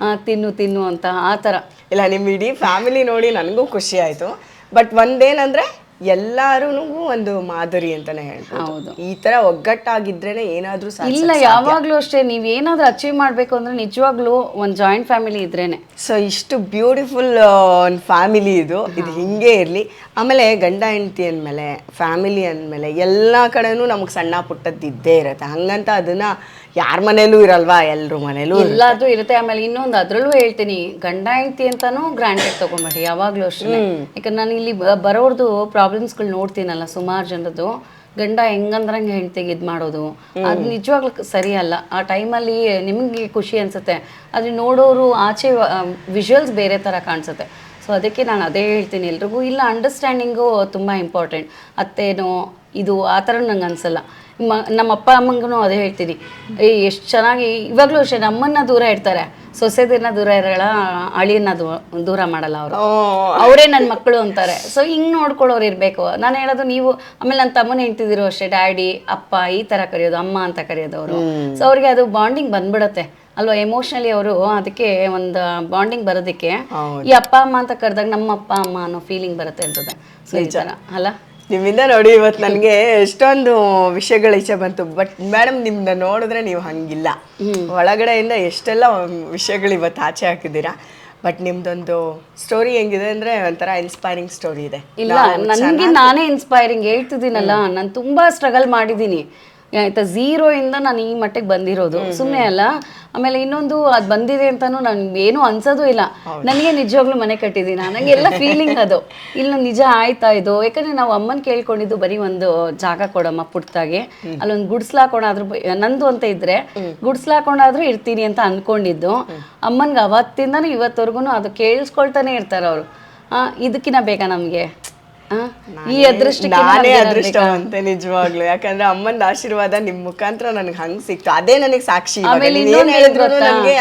ಆ, ತಿನ್ನು ತಿನ್ನು ಅಂತ. ಆ ತರ. ಇಲ್ಲ ನಿಮ್ಮ ಇಡೀ ಫ್ಯಾಮಿಲಿ ನೋಡಿ ನನಗೂ ಖುಷಿ ಆಯಿತು. ಬಟ್ ಒಂದೇನಂದ್ರೆ ಎಲ್ಲಾರು ಒಂದು ಮಾದರಿ ಅಂತಾನೆ ಹೇಳ್ಬೋದು. ಹೌದು. ಈ ತರ ಒಗ್ಗಟ್ಟಾಗಿದ್ರೇನೆ ಏನಾದ್ರೂ ಇಲ್ಲ ಯಾವಾಗ್ಲೂ ಅಷ್ಟೇ ನೀವ್ ಏನಾದ್ರೂ ಅಚೀವ್ ಮಾಡ್ಬೇಕು ಅಂದ್ರೆ ನಿಜವಾಗ್ಲೂ ಒಂದ್ ಜಾಯಿಂಟ್ ಫ್ಯಾಮಿಲಿ ಇದ್ರೇನೆ. ಸೊ ಇಷ್ಟು ಬ್ಯೂಟಿಫುಲ್ ಒಂದ್ ಫ್ಯಾಮಿಲಿ ಇದು. ಇದು ಹಿಂಗೆ ಇರ್ಲಿ. ಆಮೇಲೆ ಗಂಡ ಹೆಂಡತಿ ಅಂದ್ಮೇಲೆ ಫ್ಯಾಮಿಲಿ ಅಂದ್ಮೇಲೆ ಎಲ್ಲಾ ಕಡೆನೂ ನಮಗೆ ಸಣ್ಣ ಪುಟ್ಟದ್ದು ಇದ್ದೇ ಇರತ್ತೆ. ಹಂಗಂತ ಅದನ್ನ ಯಾರ ಮನೇಲೂ ಇರಲ್ವಾ? ಎಲ್ರ ಮನೇಲೂ ಎಲ್ಲಾದ್ರೂ ಇರುತ್ತೆ. ಆಮೇಲೆ ಇನ್ನೊಂದು ಅದ್ರಲ್ಲೂ ಹೇಳ್ತೀನಿ. ಗಂಡ ಹೆಂಡತಿ ಅಂತಾನು ಗ್ರಾಂಟೆಡ್ ತಗೊಂಬೇಡಿ ಯಾವಾಗ್ಲೂ ಅಷ್ಟೇ ಯಾಕಂದ್ರೆ ನಾನು ಇಲ್ಲಿ ಬರೋರ್ದು ಬರೋರ್ದು ಪ್ರಾಬ್ಲಮ್ಸ್ಗಳು ನೋಡ್ತೀನಲ್ಲ ಸುಮಾರು ಜನರದು ಗಂಡ ಹೆಂಗಂದ್ರಂಗೆ ಹೆಂಡ್ತಿಗೆ ಇದು ಮಾಡೋದು ಅದು ನಿಜವಾಗ್ಲೂ ಸರಿ ಅಲ್ಲ ಆ ಟೈಮಲ್ಲಿ ನಿಮಗೆ ಖುಷಿ ಅನಿಸುತ್ತೆ. ಆದ್ರೆ ನೋಡೋರು ಆಚೆ ವಿಜುವಲ್ಸ್ ಬೇರೆ ಥರ ಕಾಣಿಸುತ್ತೆ. ಸೊ ಅದಕ್ಕೆ ನಾನು ಅದೇ ಹೇಳ್ತೀನಿ. ಎಲ್ರಿಗೂ ಇಲ್ಲ ಅಂಡರ್ಸ್ಟ್ಯಾಂಡಿಂಗು ತುಂಬ ಇಂಪಾರ್ಟೆಂಟ್ ಅತ್ತೇನೋ ಇದು ಆ ಥರ ನಂಗೆ ಅನಿಸಲ್ಲ. ಮ ನಮ್ಮ ಅಪ್ಪ ಅಮ್ಮಂಗೂ ಅದೇ ಹೇಳ್ತೀನಿ. ಏ ಎಷ್ಟು ಚೆನ್ನಾಗಿ ಇವಾಗಲೂ ಅಷ್ಟೇ ನಮ್ಮನ್ನ ದೂರ ಇಡ್ತಾರೆ. ಸೊಸೆದಿನ ದೂರ ಇರೋಳ ಅಳಿನ ದೂರ ಮಾಡಲ್ಲ ಅವರು. ಅವರೇ ನನ್ನ ಮಕ್ಕಳು ಅಂತಾರೆ. ಸೊ ಹಿಂಗೆ ನೋಡ್ಕೊಳ್ಳೋರು ಇರಬೇಕು. ನಾನು ಹೇಳೋದು ನೀವು ಆಮೇಲೆ ನನ್ನ ತಮ್ಮನ ಹೆಂಡ್ತಿದಿರೋ ಅಷ್ಟೇ ಡ್ಯಾಡಿ ಅಪ್ಪ ಈ ಥರ ಕರೆಯೋದು ಅಮ್ಮ ಅಂತ ಕರೆಯೋದು ಅವರು ಸೊ ಅವ್ರಿಗೆ ಅದು ಬಾಂಡಿಂಗ್ ಬಂದ್ಬಿಡುತ್ತೆ. ಅಲ್ವಾ ಎಮೋಷನಲಿ ಅವರು ಅದಕ್ಕೆ ಒಂದು ಬಾಂಡಿಂಗ್ ಬರೋದಕ್ಕೆ ಈ ಅಪ್ಪ ಅಮ್ಮ ಅಂತ ಕರೆದಾಗ ನಮ್ಮ ಅಪ್ಪ ಅಮ್ಮ ಅನ್ನೋ ಫೀಲಿಂಗ್ ಬರುತ್ತೆ ಅಂತದ ಸೊ ಈ ಥರ ಅಲ್ಲ? ನಿಮ್ಮಿಂದ ನೋಡಿ ಇವತ್ತು ನನಗೆ ಎಷ್ಟೊಂದು ವಿಷಯಗಳ ಇಚ್ಛೆ ಬಂತು. ಬಟ್ ಮೇಡಮ್ ನಿಮ್ಮನ್ನ ನೋಡಿದ್ರೆ ನೀವು ಹಂಗಿಲ್ಲ. ಒಳಗಡೆಯಿಂದ ಎಷ್ಟೆಲ್ಲ ವಿಷಯಗಳು ಇವತ್ತು ಆಚೆ ಹಾಕಿದ್ದೀರಾ. ಬಟ್ ನಿಮ್ದೊಂದು ಸ್ಟೋರಿ ಹೆಂಗಿದೆ ಅಂದ್ರೆ ಒಂಥರ ಇನ್ಸ್ಪೈರಿಂಗ್ ಸ್ಟೋರಿ ಇದೆ. ಇಲ್ಲ ನನಗೆ ನಾನೇ ಇನ್ಸ್ಪೈರಿಂಗ್ ಹೇಳ್ತಿದ್ದೀನಲ್ಲ ನಾನು ತುಂಬಾ ಸ್ಟ್ರಗಲ್ ಮಾಡಿದ್ದೀನಿ. ಆಯ್ತಾ? ಇಂದ ನಾನು ಈ ಮಟ್ಟಿಗೆ ಬಂದಿರೋದು. ಸುಮ್ಮನೆ ಅಲ್ಲ? ಆಮೇಲೆ ಇನ್ನೊಂದು ಅದು ಬಂದಿದೆ ಅಂತಾನು ನನ್ಗೆ ಏನು ಅನ್ಸೋದು ಇಲ್ಲ. ನನಗೆ ನಿಜವಾಗ್ಲೂ ಮನೆ ಕಟ್ಟಿದ್ದೀನಿ? ನನಗೆ ಎಲ್ಲ ಫೀಲಿಂಗ್ ಅದು. ಇಲ್ಲ ನಿಜ ಆಯ್ತಾ ಇದು? ಯಾಕಂದ್ರೆ ನಾವು ಅಮ್ಮನ ಕೇಳ್ಕೊಂಡಿದ್ದು ಬರೀ ಒಂದು ಜಾಗ ಕೊಡಮ್ಮ ಪುಟ್ತಾಗೆ ಅಲ್ಲೊಂದು ಗುಡ್ಸ್ಲಾಕೊಂಡಾದ್ರೂ ನಂದು ಅಂತ ಇದ್ರೆ ಗುಡ್ಸ್ಲಾಕೊಂಡಾದ್ರೂ ಇರ್ತೀನಿ ಅಂತ ಅನ್ಕೊಂಡಿದ್ದು. ಅಮ್ಮನ್ಗೆ ಅವತ್ತಿಂದನೂ ಇವತ್ತವರೆಗೂ ಅದು ಕೇಳಿಸ್ಕೊಳ್ತಾನೆ ಇರ್ತಾರೆ ಅವರು ಇದಕ್ಕಿನ್ನ ಬೇಕಾ ನಮಗೆ? ಈ ಅದೃಷ್ಟ ನಾನೇ ಅದೃಷ್ಟವಂತೆ ನಿಜವಾಗ್ಲು ಯಾಕಂದ್ರೆ ಅಮ್ಮನ ಆಶೀರ್ವಾದ ನಿಮ್ ಮುಖಾಂತರ ನನಗೆ ಹಂಗ್ ಸಿಕ್ತು ಅದೇ ನನಗೆ ಸಾಕ್ಷಿ. ಆಮೇಲೆ ಇನ್ನೊಂದ್ ಏನ್ ಹೇಳಿದ್ರು? ನನಗೆ